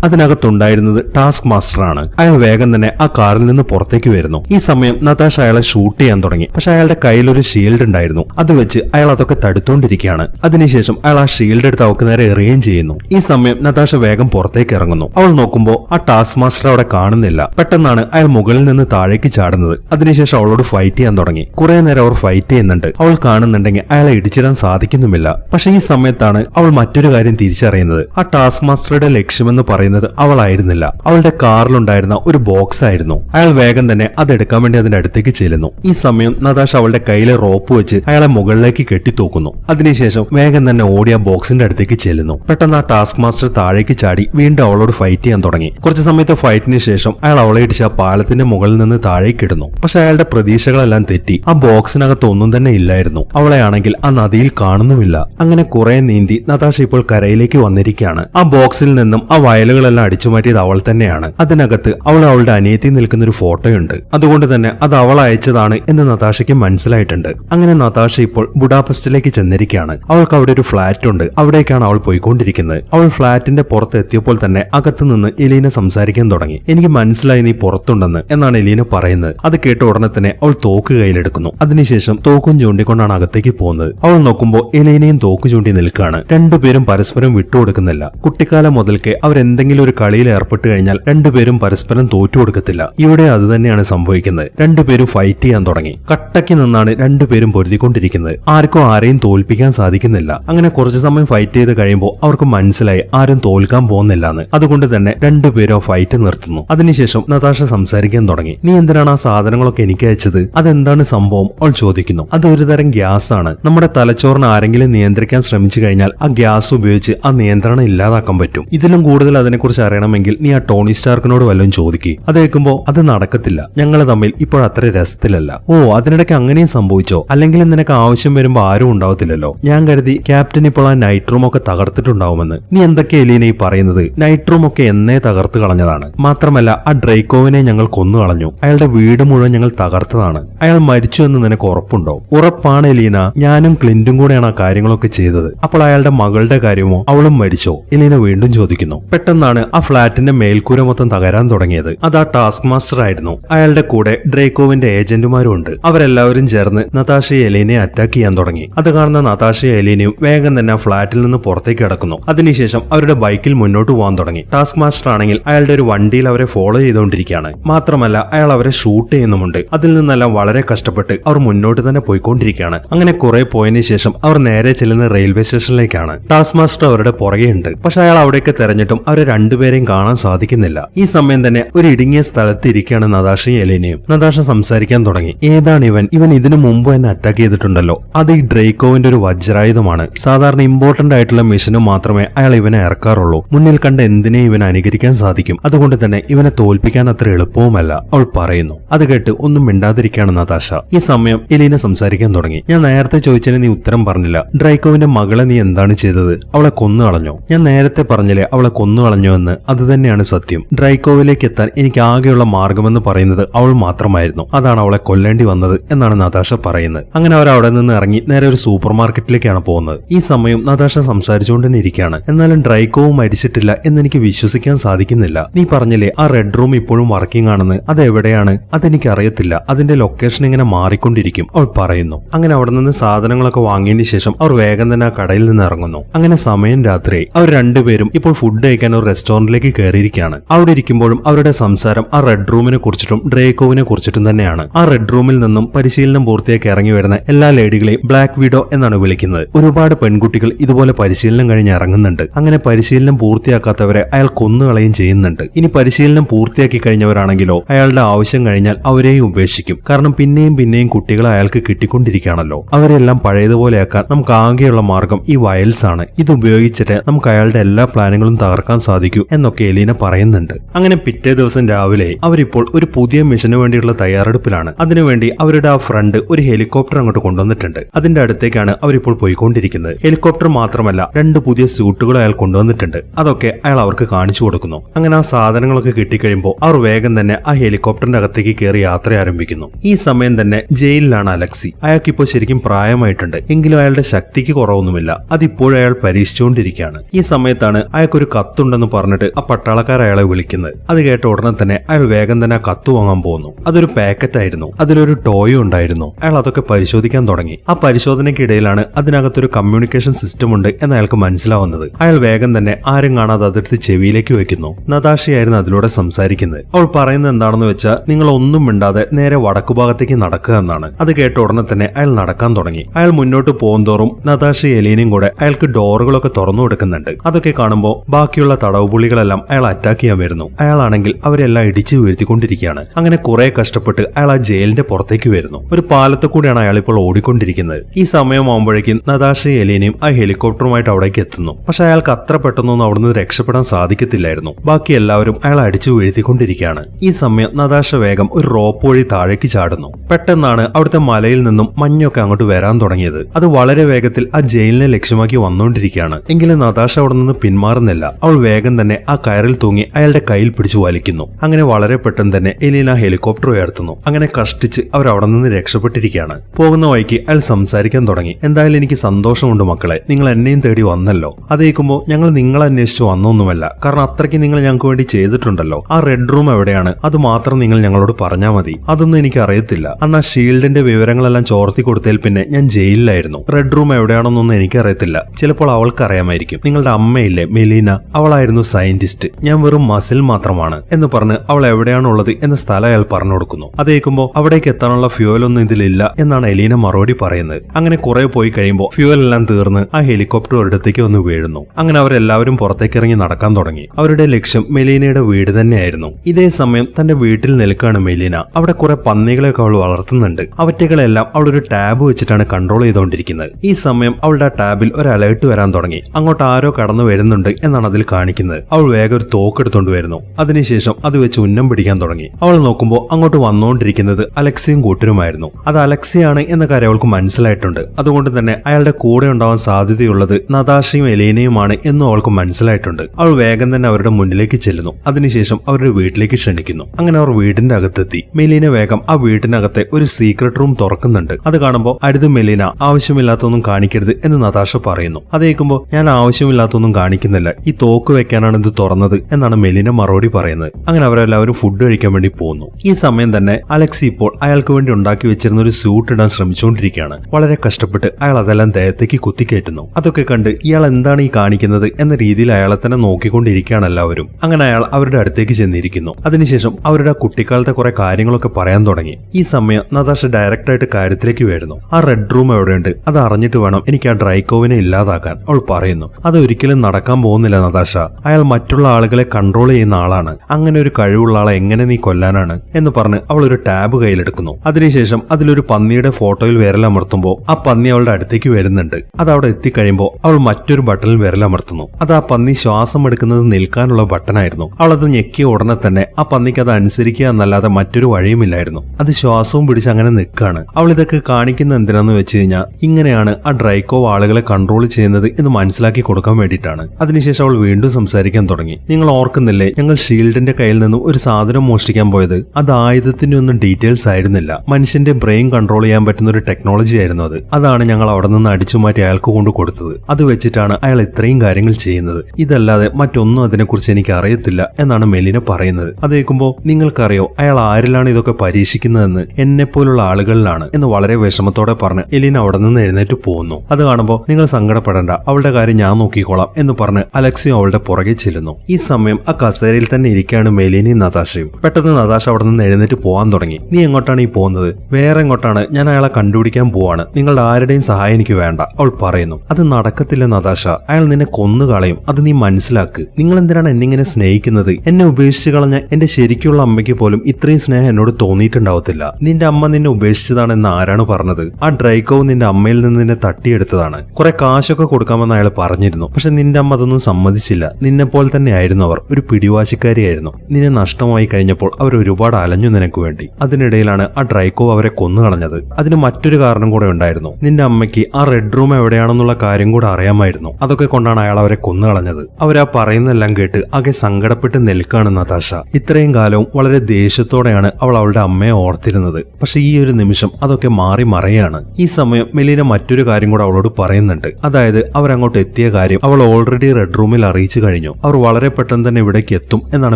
അതിനകത്തുണ്ടായിരുന്നത് ടാസ്ക് മാസ്റ്റർ ആണ് അയാൾ വേഗം തന്നെ ആ കാറിൽ നിന്ന് പുറത്തേക്ക് വരുന്നു. ഈ സമയം നതാഷ അയാളെ ഷൂട്ട് ചെയ്യാൻ തുടങ്ങി. പക്ഷെ അയാളുടെ കയ്യിൽ ഒരു ഷീൽഡ് ഉണ്ടായിരുന്നു. അത് വെച്ച് അയാൾ അതൊക്കെ തടുത്തോണ്ടിരിക്കുകയാണ്. അതിനുശേഷം അയാൾ ആ ഷീൽഡ് എടുത്ത് അവൾക്ക് നേരെ എറിയുകയും ചെയ്യുന്നു. ഈ സമയം നതാഷ വേഗം പുറത്തേക്ക് ഇറങ്ങുന്നു. അവൾ നോക്കുമ്പോൾ ആ ടാസ്ക് മാസ്റ്റർ അവിടെ കാണുന്നില്ല. പെട്ടെന്നാണ് അയാൾ മുകളിൽ നിന്ന് താഴേക്ക് ചാടുന്നത്. അതിനുശേഷം അവളോട് ഫൈറ്റ് ചെയ്യാൻ തുടങ്ങി. കുറെ നേരം അവർ ഫൈറ്റ് ചെയ്യുന്നുണ്ട്. അവൾ കാണുന്നുണ്ടെങ്കിൽ അയാളെ ഇടിച്ചിടാൻ സാധിക്കുന്നുമില്ല. പക്ഷെ ഈ സമയത്താണ് അവൾ മറ്റൊരു കാര്യം തിരിച്ചറിയുന്നത്. ആ ടാസ്ക് മാസ്റ്ററുടെ ലക്ഷ്യമെന്ന് പറയുന്നത് അവളായിരുന്നില്ല. അവളുടെ കാറിലുണ്ടായിരുന്ന ഒരു ബോക്സ് ആയിരുന്നു അയാൾ വേഗം തന്നെ അതെടുക്കാൻ വേണ്ടി അതിന്റെ അടുത്തേക്ക് ചെല്ലുന്നു. ഈ സമയം നദാഷ് അവളുടെ കയ്യിലെ റോപ്പ് വെച്ച് അയാളെ മുകളിലേക്ക് കെട്ടിത്തൂക്കുന്നു. അതിനുശേഷം വേഗം തന്നെ ഓടിയ ബോക്സിന്റെ അടുത്തേക്ക് ചെല്ലുന്നു. പെട്ടെന്ന് ആ ടാസ്ക് മാസ്റ്റർ താഴേക്ക് ചാടി വീണ്ടും അവളോട് ഫൈറ്റ് ചെയ്യാൻ തുടങ്ങി. കുറച്ച് സമയത്തെ ഫൈറ്റിന് ശേഷം അയാൾ അവളെ ഇടിച്ച് ആ പാലത്തിന്റെ മുകളിൽ നിന്ന് താഴേക്ക് ഇടുന്നു. പക്ഷെ അയാളുടെ പ്രതീക്ഷകളെല്ലാം തെറ്റി. ആ ബോക്സിനകത്ത് ഒന്നും തന്നെ ഇല്ലായിരുന്നു. അവളെയാണെങ്കിൽ ആ നദിയിൽ കാണുന്നുമില്ല. അങ്ങനെ കുറെ നീന്തി നതാഷ ഇപ്പോൾ കരയിലേക്ക് വന്നിരിക്കുകയാണ്. ആ ബോക്സിൽ നിന്നും വയലുകളെല്ലാം അടിച്ചു മാറ്റിയത് അവൾ തന്നെയാണ്. അതിനകത്ത് അവൾ അവളുടെ അനിയത്തി നിൽക്കുന്ന ഒരു ഫോട്ടോയുണ്ട്. അതുകൊണ്ട് തന്നെ അത് അവൾ അയച്ചതാണ് എന്ന് നതാഷയ്ക്ക് മനസ്സിലായിട്ടുണ്ട്. അങ്ങനെ നതാഷ ഇപ്പോൾ ബുഡാപെസ്റ്റിലേക്ക് ചെന്നിരിക്കുകയാണ്. അവൾക്ക് അവിടെ ഒരു ഫ്ളാറ്റ് ഉണ്ട് അവിടേക്കാണ് അവൾ പോയിക്കൊണ്ടിരിക്കുന്നത്. അവൾ ഫ്ളാറ്റിന്റെ പുറത്ത് എത്തിയപ്പോൾ തന്നെ അകത്ത് നിന്ന് എലീന സംസാരിക്കാൻ തുടങ്ങി. എനിക്ക് മനസ്സിലായി നീ പുറത്തുണ്ടെന്ന് എന്നാണ് എലീന പറയുന്നത്. അത് കേട്ട ഉടനെ തന്നെ അവൾ തോക്ക് കയ്യിലെടുക്കുന്നു. അതിനുശേഷം തോക്കും ചൂണ്ടിക്കൊണ്ടാണ് അകത്തേക്ക് പോകുന്നത്. അവൾ നോക്കുമ്പോൾ എലീനയും തോക്ക് ചൂണ്ടി നിൽക്കുകയാണ്. രണ്ടുപേരും പരസ്പരം വിട്ടുകൊടുക്കുന്നില്ല. കുട്ടിക്കാലം മുതൽക്കേ അവരെന്തെങ്കിലും ഒരു കളിയിൽ ഏർപ്പെട്ട് കഴിഞ്ഞാൽ രണ്ടുപേരും പരസ്പരം തോറ്റു കൊടുക്കത്തില്ല ഇവിടെ അത് തന്നെയാണ് സംഭവിക്കുന്നത്. രണ്ടുപേരും ഫൈറ്റ് ചെയ്യാൻ തുടങ്ങി. കട്ടയ്ക്ക് നിന്നാണ് രണ്ടുപേരും പൊരുതിക്കൊണ്ടിരിക്കുന്നത്. ആർക്കും ആരെയും തോൽപ്പിക്കാൻ സാധിക്കുന്നില്ല. അങ്ങനെ കുറച്ചു സമയം ഫൈറ്റ് ചെയ്ത് കഴിയുമ്പോൾ അവർക്ക് മനസ്സിലായി ആരും തോൽക്കാൻ പോകുന്നില്ല എന്ന് അതുകൊണ്ട് തന്നെ രണ്ടുപേരും ഫൈറ്റ് നിർത്തുന്നു. അതിനുശേഷം നതാഷ സംസാരിക്കാൻ തുടങ്ങി. നീ എന്തിനാണ് ആ സാധനങ്ങളൊക്കെ എനിക്ക് അയച്ചത്? അതെന്താണ് സംഭവം? അവൾ ചോദിക്കുന്നു. അത് ഒരുതരം ഗ്യാസ് ആണ്. നമ്മുടെ തലച്ചോറിന് ആരെങ്കിലും നിയന്ത്രിക്കാൻ ശ്രമിച്ചു കഴിഞ്ഞാൽ ആ ഗ്യാസ് ഉപയോഗിച്ച് ആ നിയന്ത്രണം ഇല്ലാതാക്കാൻ പറ്റും. ഇതിലും കൂടുതൽ അതിനെക്കുറിച്ച് അറിയണമെങ്കിൽ നീ ആ ടോണി സ്റ്റാർക്കിനോട് വല്ലതും ചോദിക്കുക അത് കേൾക്കുമ്പോൾ അത് നടക്കത്തില്ല. ഞങ്ങൾ തമ്മിൽ ഇപ്പോൾ അത്ര രസത്തിലല്ല. ഓ അതിനിടയ്ക്ക് അങ്ങനെയും സംഭവിച്ചോ? അല്ലെങ്കിൽ നിനക്ക് ആവശ്യം വരുമ്പോൾ ആരും ഉണ്ടാവത്തില്ലല്ലോ? ഞാൻ കരുതി ക്യാപ്റ്റൻ ഇപ്പോൾ ആ നൈറ്റ് റൂം ഒക്കെ തകർത്ത് തകർത്തിട്ടുണ്ടാവുമെന്ന്. നീ എന്തൊക്കെ എലീന ഈ പറയുന്നത്? നൈറ്റ് റൂം ഒക്കെ എന്നേ തകർത്ത് കളഞ്ഞതാണ്. മാത്രമല്ല ആ ഡ്രൈക്കോവിനെ ഞങ്ങൾ കൊന്നു കളഞ്ഞു. അയാളുടെ വീട് മുഴുവൻ ഞങ്ങൾ തകർത്തതാണ്. അയാൾ മരിച്ചു എന്ന് നിനക്ക് ഉറപ്പുണ്ടോ? ഉറപ്പാണ് എലീന. ഞാനും ക്ലിന്റും കൂടെയാണ് ആ കാര്യങ്ങളൊക്കെ ചെയ്തത്. അപ്പോൾ അയാളുടെ മകളുടെ കാര്യമോ? അവളും മരിച്ചോ? എലീന വീണ്ടും ചോദിക്കുന്നു. പെട്ടെന്നാണ് ആ ഫ്ളാറ്റിന്റെ മേൽക്കൂര മൊത്തം തകരാൻ തുടങ്ങിയത്. അത് ആ ടാസ്ക് മാസ്റ്റർ ആയിരുന്നു. അയാളുടെ കൂടെ ഡ്രേക്കോവിന്റെ ഏജന്റുമാരും ഉണ്ട്. അവരെല്ലാവരും ചേർന്ന് നതാഷയെ എലീനെ അറ്റാക്ക് ചെയ്യാൻ തുടങ്ങി. അത് കാണുന്ന നതാഷ എലീനയും വേഗം തന്നെ ആ ഫ്ളാറ്റിൽ നിന്ന് പുറത്തേക്ക് കിടക്കുന്നു. അതിനുശേഷം അവരുടെ ബൈക്കിൽ മുന്നോട്ട് പോകാൻ തുടങ്ങി. ടാസ്ക് മാസ്റ്റർ ആണെങ്കിൽ അയാളുടെ ഒരു വണ്ടിയിൽ അവരെ ഫോളോ ചെയ്തുകൊണ്ടിരിക്കുകയാണ്. മാത്രമല്ല അയാൾ അവരെ ഷൂട്ട് ചെയ്യുന്നുമുണ്ട്. അതിൽ നിന്നെല്ലാം വളരെ കഷ്ടപ്പെട്ട് അവർ മുന്നോട്ട് തന്നെ പോയിക്കൊണ്ടിരിക്കുകയാണ്. അങ്ങനെ കുറെ പോയതിനു ശേഷം അവർ നേരെ ചെല്ലുന്ന റെയിൽവേ സ്റ്റേഷനിലേക്കാണ് ടാസ്ക് മാസ്റ്റർ അവരുടെ പുറകെ ഉണ്ട് പക്ഷെ അയാൾ അവിടേക്ക് തെരഞ്ഞിട്ടും അവരെ രണ്ടുപേരെയും കാണാൻ സാധിക്കുന്നില്ല. ഈ സമയം തന്നെ ഒരു ഇടുങ്ങിയ സ്ഥലത്ത് ഇരിക്കുകയാണ് നദാഷയും എലീനയും. നദാഷ സംസാരിക്കാൻ തുടങ്ങി. ഏതാണ് ഇവൻ? ഇവൻ ഇതിനു മുമ്പ് എന്നെ അറ്റാക്ക് ചെയ്തിട്ടുണ്ടല്ലോ. അത് ഈ ഡ്രേക്കോവിന്റെ ഒരു വജ്രായുധമാണ്. സാധാരണ ഇമ്പോർട്ടന്റ് ആയിട്ടുള്ള മിഷന് മാത്രമേ അയാൾ ഇവനെ ഇറക്കാറുള്ളൂ. മുന്നിൽ കണ്ട എന്തിനെ ഇവൻ അനുകരിക്കാൻ സാധിക്കും? അതുകൊണ്ട് തന്നെ ഇവനെ തോൽപ്പിക്കാൻ അത്ര എളുപ്പവുമല്ല അവൾ പറയുന്നു. അത് കേട്ട് ഒന്നും മിണ്ടാതിരിക്കുകയാണ് നതാഷ ഈ സമയം എലീന സംസാരിക്കാൻ തുടങ്ങി. ഞാൻ നേരത്തെ ചോദിച്ചതിന് നീ ഉത്തരം പറഞ്ഞില്ല. ഡ്രൈക്കോവിന്റെ മകളെ നീ എന്താണ് ചെയ്തത്? അവളെ കൊന്നു കളഞ്ഞോ ഞാൻ നേരത്തെ പറഞ്ഞില്ലേ അവളെ കൊന്നു കളഞ്ഞോ എന്ന് അത് തന്നെയാണ് സത്യം. ഡ്രൈക്കോവിലേക്ക് എത്താൻ എനിക്ക് ആകെയുള്ള മാർഗമെന്ന് പറയുന്നത് അവൾ മാത്രമായിരുന്നു. അതാണ് അവളെ കൊല്ലേണ്ടി വന്നത് എന്നാണ് നതാഷ പറയുന്നത്. അങ്ങനെ അവർ അവിടെ നിന്ന് ഇറങ്ങി നേരെ ഒരു സൂപ്പർ മാർക്കറ്റിലേക്കാണ് പോകുന്നത്. ഈ സമയം നതാഷ സംസാരിച്ചുകൊണ്ട് തന്നെ ഇരിക്കുകയാണ് എന്നാലും ഡ്രൈക്കോവ് മരിച്ചിട്ടില്ല എന്ന് എനിക്ക് വിശ്വസിക്കാൻ സാധിക്കുന്നില്ല. നീ പറഞ്ഞില്ലേ ആ റെഡ് റൂം ഇപ്പോഴും വർക്കിംഗ് ആണെന്ന്? അത് എവിടെയാണ്? അതെനിക്ക് അറിയത്തില്ല. അതിന്റെ ലൊക്കേഷൻ ഇങ്ങനെ മാറിക്കൊണ്ടിരിക്കും അവൾ പറയുന്നു. അങ്ങനെ അവിടെ നിന്ന് സാധനങ്ങളൊക്കെ വാങ്ങിയതിന് ശേഷം അവർ വേഗം തന്നെ ആ കടയിൽ നിന്ന് ഇറങ്ങുന്നു. അങ്ങനെ സമയം രാത്രി അവർ രണ്ടുപേരും ഇപ്പോൾ ഫുഡ് കഴിക്കാൻ ഒരു റെസ്റ്റോറന്റിലേക്ക് കയറിയിരിക്കുകയാണ്. അവിടെ ഇരിക്കുമ്പോഴും അവരുടെ സംസാരം ആ റെഡ് റൂമിനെ കുറിച്ചിട്ടും ഡ്രേക്കോവിനെ കുറിച്ചിട്ടും തന്നെയാണ്. ആ റെഡ് റൂമിൽ നിന്നും പരിശീലനം പൂർത്തിയാക്കി ഇറങ്ങി വരുന്ന എല്ലാ ലേഡികളെയും ബ്ലാക്ക് വിഡോ എന്നാണ് വിളിക്കുന്നത്. ഒരുപാട് പെൺകുട്ടികൾ ഇതുപോലെ പരിശീലനം കഴിഞ്ഞ് ഇറങ്ങുന്നുണ്ട്. അങ്ങനെ പരിശീലനം പൂർത്തിയാക്കാത്തവരെ അയാൾ കൊന്നുകളയും ചെയ്യുന്നുണ്ട്. ഇനി പരിശീലനം പൂർത്തിയാക്കി കഴിഞ്ഞവരാണെങ്കിലോ അയാളുടെ ആവശ്യം കഴിഞ്ഞാൽ അവരെയും ഉപേക്ഷിക്കും. കാരണം പിന്നെയും പിന്നെയും കുട്ടികൾ അയാൾക്ക് കിട്ടിക്കൊണ്ടിരിക്കുകയാണല്ലോ. അവരെല്ലാം പഴയതുപോലെയാക്കാൻ നമുക്ക് ആകെയുള്ള മാർഗം ഈ വയൽസ് ആണ്. ഇത് ഉപയോഗിച്ചിട്ട് നമുക്ക് അയാളുടെ എല്ലാ പ്ലാനുകളും തകർക്കാൻ സാധിക്കൂ എന്നൊക്കെ എലീന പറയുന്നുണ്ട്. അങ്ങനെ പിറ്റേ ദിവസം രാവിലെ അവരിപ്പോൾ ഒരു പുതിയ മിഷന് വേണ്ടിയുള്ള തയ്യാറെടുപ്പിലാണ്. അതിനുവേണ്ടി അവരുടെ ആ ഫ്രണ്ട് ഒരു ഹെലികോപ്റ്റർ അങ്ങോട്ട് കൊണ്ടുവന്നിട്ടുണ്ട്. അതിന്റെ അടുത്തേക്കാണ് അവരിപ്പോൾ പോയിക്കൊണ്ടിരിക്കുന്നത്. ഹെലികോപ്റ്റർ മാത്രമല്ല രണ്ട് പുതിയ സ്യൂട്ടുകൾ അയാൾ കൊണ്ടുവന്നിട്ടുണ്ട്. അതൊക്കെ അയാൾ അവർക്ക് കാണിച്ചു കൊടുക്കുന്നു. അങ്ങനെ ആ സാധനങ്ങളൊക്കെ കിട്ടിക്കഴിയുമ്പോൾ അവർ വേഗം തന്നെ ആ ഹെലികോപ്റ്ററിന്റെ അകത്തേക്ക് കയറി യാത്ര ആരംഭിക്കുന്നു. ഈ സമയം തന്നെ ജയിലിലാണ് അലക്സി. അയാൾക്കിപ്പോ ശരിക്കും പ്രായമായിട്ടുണ്ട്. എങ്കിലും അയാളുടെ ശക്തിക്ക് കുറവൊന്നുമില്ല. അതിപ്പോഴും അയാൾ പരീക്ഷിച്ചുകൊണ്ടിരിക്കുകയാണ്. ഈ സമയത്താണ് അയാൾക്കൊരു കത്തുണ്ടെന്ന് പറഞ്ഞിട്ട് ആ പട്ടാളക്കാർ അയാളെ വിളിക്കുന്നത്. അത് കേട്ട ഉടനെ തന്നെ അയാൾ വേഗം തന്നെ കത്ത് വാങ്ങാൻ പോകുന്നു അതൊരു പാക്കറ്റ് ആയിരുന്നു. അതിലൊരു ടോയും ഉണ്ടായിരുന്നു. അയാൾ അതൊക്കെ പരിശോധിക്കാൻ തുടങ്ങി. ആ പരിശോധനയ്ക്കിടയിലാണ് അതിനകത്തൊരു കമ്മ്യൂണിക്കേഷൻ സിസ്റ്റം ഉണ്ട് എന്ന് അയാൾക്ക് മനസ്സിലാവുന്നത്. അയാൾ വേഗം തന്നെ ആരും കാണാതെ അതെടുത്ത് ചെവിയിലേക്ക് വെക്കുന്നു നതാശയായിരുന്നു അതിലൂടെ സംസാരിക്കുന്നത്. അവൾ പറയുന്നത് എന്താണെന്ന് വെച്ചാൽ നിങ്ങൾ ഒന്നും മിണ്ടാതെ നേരെ വടക്കു ഭാഗത്തേക്ക് നടക്കുക എന്നാണ്. അത് കേട്ട ഉടനെ തന്നെ അയാൾ നടക്കാൻ തുടങ്ങി. അയാൾ മുന്നോട്ട് പോകുന്തോറും നതാശ എലീനയും കൂടെ അയാൾക്ക് ഡോറുകളൊക്കെ തുറന്നു കൊടുക്കുന്നുണ്ട്. അതൊക്കെ കാണുമ്പോൾ ബാക്കിയുള്ള തടവുപുള്ളികളെല്ലാം അയാൾ അറ്റാക്ക് ചെയ്യാൻ വരുന്നു. അയാളാണെങ്കിൽ അവരെല്ലാം ഇടിച്ചു വീഴ്ത്തിക്കൊണ്ടിരിക്കുകയാണ്. അങ്ങനെ കുറെ കഷ്ടപ്പെട്ട് അയാൾ ആ ജയിലിന്റെ പുറത്തേക്ക് വരുന്നു. ഒരു പാലത്തു കൂടിയാണ് അയാൾ ഇപ്പോൾ ഓടിക്കൊണ്ടിരിക്കുന്നത്. ഈ സമയമാകുമ്പോഴേക്കും നതാഷയും എലീനയും ആ ഹെലികോപ്റ്ററുമായിട്ട് അവിടേക്ക് എത്തുന്നു. പക്ഷെ അയാൾക്ക് അത്ര പെട്ടെന്നൊന്നും അവിടുന്ന് രക്ഷപ്പെടാൻ സാധിക്കത്തില്ലായിരുന്നു. ബാക്കി എല്ലാവരും അയാൾ അടിച്ചു വീഴ്ത്തിക്കൊണ്ടിരിക്കുകയാണ്. ഈ സമയം നതാഷ വേഗം ഒരു റോപ്പ് വഴി താഴേക്ക് ചാടുന്നു. പെട്ടെന്നാണ് അവിടുത്തെ മലയിൽ നിന്നും മഞ്ഞൊക്കെ അങ്ങോട്ട് വരാൻ തുടങ്ങിയത്. അത് വളരെ വേഗത്തിൽ ആ ജയിലിനെ ലക്ഷ്യമാക്കി വന്നുകൊണ്ടിരിക്കുകയാണ്. എങ്കിലും നതാഷ അവിടെ നിന്ന് പിന്മാറുന്നില്ല. അവൾ വേഗം തന്നെ ആ കയറിൽ തൂങ്ങി അയാളുടെ കയ്യിൽ പിടിച്ചു വലിക്കുന്നു. അങ്ങനെ വളരെ പെട്ടെന്ന് തന്നെ എലീന ഹെലികോപ്റ്റർ ഉയർത്തുന്നു. അങ്ങനെ കഷ്ടിച്ച് അവർ അവിടെ നിന്ന് രക്ഷപ്പെട്ടിരിക്കുകയാണ്. പോകുന്ന വഴിക്ക് അയാൾ സംസാരിക്കാൻ തുടങ്ങി. എന്തായാലും എനിക്ക് സന്തോഷമുണ്ട് മക്കളെ. നിങ്ങൾ എന്നെയും തേടി വന്നല്ലോ. അതേക്കുമ്പോൾ ഞങ്ങൾ നിങ്ങളെ അന്വേഷിച്ച് വന്നൊന്നുമല്ല. കാരണം അത്രയ്ക്ക് നിങ്ങൾ ഞങ്ങൾക്ക് വേണ്ടി ചെയ്തിട്ടുണ്ടല്ലോ. ആ റെഡ് റൂം എവിടെയാണ്? അത് മാത്രം നിങ്ങൾ ഞങ്ങളോട് പറഞ്ഞാൽ മതി. അതൊന്നും എനിക്ക് അറിയത്തില്ല. അന്ന് ആ ഷീൽഡിന്റെ വിവരങ്ങളെല്ലാം ചോർത്തി കൊടുത്തതിൽ പിന്നെ ഞാൻ ജയിലിലായിരുന്നു. റെഡ് റൂം എവിടെയാണെന്നൊന്നും എനിക്കറിയത്തില്ല. ചിലപ്പോൾ അവൾക്ക് അറിയാമായിരിക്കും നിങ്ങളുടെ അമ്മയില്ലേ മെലീന? അവളായിരുന്നു സയന്റിസ്റ്റ് ഞാൻ വെറും മസിൽ മാത്രമാണ് എന്ന് പറഞ്ഞ് അവൾ എവിടെയാണുള്ളത് എന്ന സ്ഥലം അയാൾ പറഞ്ഞു കൊടുക്കുന്നു അത് കേൾക്കുമ്പോൾ അവിടേക്ക് എത്താനുള്ള ഫ്യൂവൽ ഒന്നും ഇതിലില്ല എന്നാണ് എലീന മറുപടി പറയുന്നത്. അങ്ങനെ കുറെ പോയി കഴിയുമ്പോൾ ഫ്യൂവൽ എല്ലാം തീർന്ന് ആ ഹെലികോപ്റ്റർ ഒരിടത്തേക്ക് വന്ന് വീഴുന്നു. അങ്ങനെ അവരെല്ലാവരും പുറത്തേക്ക് ഇറങ്ങി നടക്കാൻ തുടങ്ങി. അവരുടെ ലക്ഷ്യം മെലീനയുടെ വീട് തന്നെയായിരുന്നു. ഇതേ സമയം തന്റെ വീട്ടിൽ നിൽക്കുകയാണ് മെലീന. അവിടെ കുറെ പന്നികളെയൊക്കെ അവൾ വളർത്തുന്നുണ്ട്. അവറ്റകളെല്ലാം അവൾ ഒരു ടാബ് വെച്ചിട്ടാണ് കൺട്രോൾ ചെയ്തുകൊണ്ടിരിക്കുന്നത്. ഈ സമയം അവളുടെ ടാബിൽ ഒരു അലേർട്ട് വരാൻ തുടങ്ങി. അങ്ങോട്ട് ആരോ കടന്നു വരുന്നുണ്ട് എന്നാണ് അതിൽ കാണിക്കുന്നത്. അവൾ വേഗം ഒരു തോക്കെടുത്തോണ്ട് വരുന്നു. അതിനുശേഷം അത് വെച്ച് ഉന്നം പിടിക്കാൻ തുടങ്ങി. അവൾ നോക്കുമ്പോൾ അങ്ങോട്ട് വന്നുകൊണ്ടിരിക്കുന്നത് അലക്സിയും കൂട്ടരുമായിരുന്നു. അത് അലക്സിയാണ് എന്ന കാര്യം അവൾക്ക് മനസ്സിലായിട്ടുണ്ട്. അതുകൊണ്ട് തന്നെ അയാളുടെ കൂടെ ഉണ്ടാവാൻ സാധ്യതയുള്ളത് നതാഷ നതാഷയും എലീനയുമാണ് എന്നും അവൾക്ക് മനസ്സിലായിട്ടുണ്ട്. അവൾ വേഗം തന്നെ അവരുടെ മുന്നിലേക്ക് ചെല്ലുന്നു. അതിനുശേഷം അവരുടെ വീട്ടിലേക്ക് ക്ഷണിക്കുന്നു. അങ്ങനെ അവർ വീടിന്റെ അകത്തെത്തി. മെലീന വേഗം ആ വീട്ടിനകത്തെ ഒരു സീക്രട്ട് റൂം തുറക്കുന്നുണ്ട്. അത് കാണുമ്പോൾ അടുത്ത് മെലീന ആവശ്യമില്ലാത്തൊന്നും കാണിക്കരുത് എന്ന് നതാഷ പറയുന്നു. അതേക്കുമ്പോൾ ഞാൻ ആവശ്യമില്ലാത്തൊന്നും കാണിക്കുന്നില്ല. ഈ തോക്ക് വെക്കാനാണ് ഇത് തുറന്നത് എന്നാണ് മെലിന മറുപടി പറയുന്നത്. അങ്ങനെ അവരെല്ലാവരും ഫുഡ് കഴിക്കാൻ വേണ്ടി പോകുന്നു ഈ സമയം തന്നെ അലക്സി ഇപ്പോൾ അയാൾക്ക് വേണ്ടി ഉണ്ടാക്കി വെച്ചിരുന്ന ഒരു സ്യൂട്ട് ഇടാൻ ശ്രമിച്ചുകൊണ്ടിരിക്കുകയാണ്. വളരെ കഷ്ടപ്പെട്ട് അയാൾ അതെല്ലാം ദേഹത്തേക്ക് കുത്തിക്കയറ്റുന്നു. അതൊക്കെ കണ്ട് ഇയാൾ എന്താണ് ഈ കാണിക്കുന്നത് എന്ന രീതിയിൽ അയാളെ തന്നെ നോക്കിക്കൊണ്ടിരിക്കുകയാണ് എല്ലാവരും. അങ്ങനെ അയാൾ അവരുടെ അടുത്തേക്ക് ചെന്നിരിക്കുന്നു. അതിനുശേഷം അവരുടെ കുട്ടിക്കാലത്തെ കുറെ കാര്യങ്ങളൊക്കെ പറയാൻ തുടങ്ങി. ഈ സമയം നതാഷ ഡയറക്റ്റ് ആയിട്ട് കാര്യത്തിലേക്ക് വരുന്നു. ആ റെഡ് റൂം എവിടെയുണ്ട്? അത് അറിഞ്ഞിട്ട് വേണം എനിക്ക് ആ ഡ്രൈക്കോവിനെ ഇല്ലാതാക്കാൻ. അവൾ പറയുന്നു അത് ഒരിക്കലും നടക്കാൻ പോകുന്നില്ല നതാഷ അയാൾ മറ്റുള്ള ആളുകളെ കൺട്രോൾ ചെയ്യുന്ന ആളാണ്. അങ്ങനെ ഒരു കഴിവുള്ള ആളെ എങ്ങനെ നീ കൊല്ലാനാണ്? എന്ന് പറഞ്ഞ് അവൾ ഒരു ടാബ് കയ്യിലെടുക്കുന്നു. അതിനുശേഷം അതിലൊരു പന്നിയുടെ ഫോട്ടോയിൽ വിരലമർത്തുമ്പോൾ ആ പന്നി അവളുടെ അടുത്തേക്ക് വരുന്നുണ്ട്. അത് അവിടെ എത്തിക്കഴിയുമ്പോൾ അവൾ മറ്റൊരു ബട്ടണിൽ വിരലമർത്തുന്നു. അത് ആ പന്നി ശ്വാസം എടുക്കുന്നത് നിൽക്കാനുള്ള ബട്ടണായിരുന്നു. അവൾ അത് ഞെക്കിയ ഉടനെ തന്നെ ആ പന്നിക്ക് അത് അനുസരിക്കുക എന്നല്ലാതെ മറ്റൊരു വഴിയുമില്ലായിരുന്നു. അത് ശ്വാസവും പിടിച്ച് അങ്ങനെ നിൽക്കുകയാണ് അവൾ ഇതൊക്കെ കാണിക്കുന്ന എന്തിനാന്ന് വെച്ച് കഴിഞ്ഞാൽ ഇങ്ങനെയാണ് ആ ഡ്രൈക്കോ ആളുകളെ കൺട്രോൾ ചെയ്യുന്നത് എന്ന് മനസ്സിലാക്കി കൊടുക്കാൻ വേണ്ടിയിട്ടാണ്. അതിനുശേഷം അവൾ വീണ്ടും സംസാരിക്കാൻ തുടങ്ങി. നിങ്ങൾ ഓർക്കുന്നില്ലേ ഞങ്ങൾ ഷീൽഡിന്റെ കയ്യിൽ നിന്നും ഒരു സാധനം മോഷ്ടിക്കാൻ പോയത്? അത് ആയുധത്തിന്റെ ഒന്നും ഡീറ്റെയിൽസ് ആയിരുന്നില്ല. മനുഷ്യന്റെ ബ്രെയിൻ കൺട്രോൾ ചെയ്യാൻ പറ്റുന്ന ഒരു ടെക്നോളജി ആയിരുന്നു അത്. അതാണ് ഞങ്ങൾ അവിടെ നിന്ന് അടിച്ചു മാറ്റി അയാൾക്ക് കൊണ്ട് കൊടുത്തത്. അത് വെച്ചിട്ടാണ് അയാൾ ഇത്രയും കാര്യങ്ങൾ ചെയ്യുന്നത്. ഇതല്ലാതെ മറ്റൊന്നും അതിനെക്കുറിച്ച് എനിക്ക് അറിയത്തില്ല എന്നാണ് മെലിന പറയുന്നത്. അത് കേൾക്കുമ്പോൾ നിങ്ങൾക്കറിയോ അയാൾ ആരിലാണ് ഇതൊക്കെ പരീക്ഷിക്കുന്നതെന്ന്? എന്നെ പോലുള്ള ആളുകളിലാണ് എന്ന് വളരെ വിഷമത്തോടെ പറഞ്ഞ് എലിൻ അവിടെ നിന്ന് എഴുന്നേറ്റ് പോകുന്നു അത് കാണുമ്പോൾ നിങ്ങൾ സങ്കടപ്പെടേണ്ട അവളുടെ കാര്യം ഞാൻ നോക്കിക്കോളാം എന്ന് പറഞ്ഞ് അലക്സിയും അവളുടെ പുറകെ ചെല്ലുന്നു. ഈ സമയം ആ കസേരയിൽ തന്നെ ഇരിക്കുകയാണ് മെലിനിയും നതാശയും പെട്ടെന്ന് നതാശ അവിടെ നിന്ന് എഴുന്നേറ്റ് പോകാൻ തുടങ്ങി. നീ എങ്ങോട്ടാണ് ഈ പോകുന്നത്? വേറെ എങ്ങോട്ടാണ്? ഞാൻ അയാളെ കണ്ടുപിടിക്കാൻ പോവാണ്. നിങ്ങളുടെ ആരുടെയും സഹായം എനിക്ക് വേണ്ട. അവൾ പറയുന്നു. അത് നടക്കത്തില്ല നതാശ അയാൾ നിന്നെ കൊന്നു കളയും. അത് നീ മനസ്സിലാക്ക്. നിങ്ങൾ എന്തിനാണ് എന്നെ ഇങ്ങനെ സ്നേഹിക്കുന്നത്? എന്നെ ഉപേക്ഷിച്ച് കളഞ്ഞ എന്റെ ശരിക്കുള്ള അമ്മയ്ക്ക് പോലും ഇത്രയും സ്നേഹം എന്നോട് തോന്നിയിട്ടുണ്ടാവത്തില്ല. നിന്റെ അമ്മ നിന്നെ ഉപേക്ഷിച്ചതാണെന്ന് ആരാണ് പറഞ്ഞത്? ആ ഡ്രൈക്കോ നിന്റെ അമ്മയിൽ നിന്ന് നിന്നെ തട്ടിയെടുത്തതാണ്. കുറെ കാശൊക്കെ കൊടുക്കാമെന്ന് അയാൾ പറഞ്ഞിരുന്നു. പക്ഷെ നിന്റെ അമ്മ അതൊന്നും സമ്മതിച്ചില്ല. നിന്നെ പോലെ തന്നെ ആയിരുന്നു അവർ ഒരു പിടിവാശിക്കാരിയായിരുന്നു. നിന്നെ നഷ്ടമായി കഴിഞ്ഞപ്പോൾ അവർ ഒരുപാട് അലഞ്ഞു നിനക്ക് വേണ്ടി. അതിനിടയിലാണ് ആ ഡ്രൈക്കോ അവരെ കൊന്നു കളഞ്ഞത്. അതിന് മറ്റൊരു കാരണം കൂടെ ഉണ്ടായിരുന്നു. നിന്റെ അമ്മയ്ക്ക് ആ റെഡ് റൂം എവിടെയാണെന്നുള്ള കാര്യം കൂടെ അറിയാമായിരുന്നു. അതൊക്കെ കൊണ്ടാണ് അയാൾ അവരെ കൊന്നു കൊന്നുകളഞ്ഞത് അവരാ പറയുന്നെല്ലാം കേട്ട് ആകെ സങ്കടപ്പെട്ട് നിൽക്കാണ് നതാഷ. ഇത്രയും കാലവും വളരെ ദേഷ്യത്തോടെയാണ് അവൾ അവളുടെ അമ്മയെ ഓർത്തിരുന്നത്. പക്ഷെ ഈ ഒരു നിമിഷം അതൊക്കെ മാറി മറയാണ്. ഈ സമയം മെലീന മറ്റൊരു കാര്യം കൂടെ അവളോട് പറയുന്നുണ്ട്. അതായത് അവരങ്ങോട്ട് എത്തിയ കാര്യം അവൾ ഓൾറെഡി റെഡ് റൂമിൽ അറിയിച്ചു കഴിഞ്ഞു. അവർ വളരെ പെട്ടെന്ന് തന്നെ ഇവിടേക്ക് എത്തും എന്നാണ്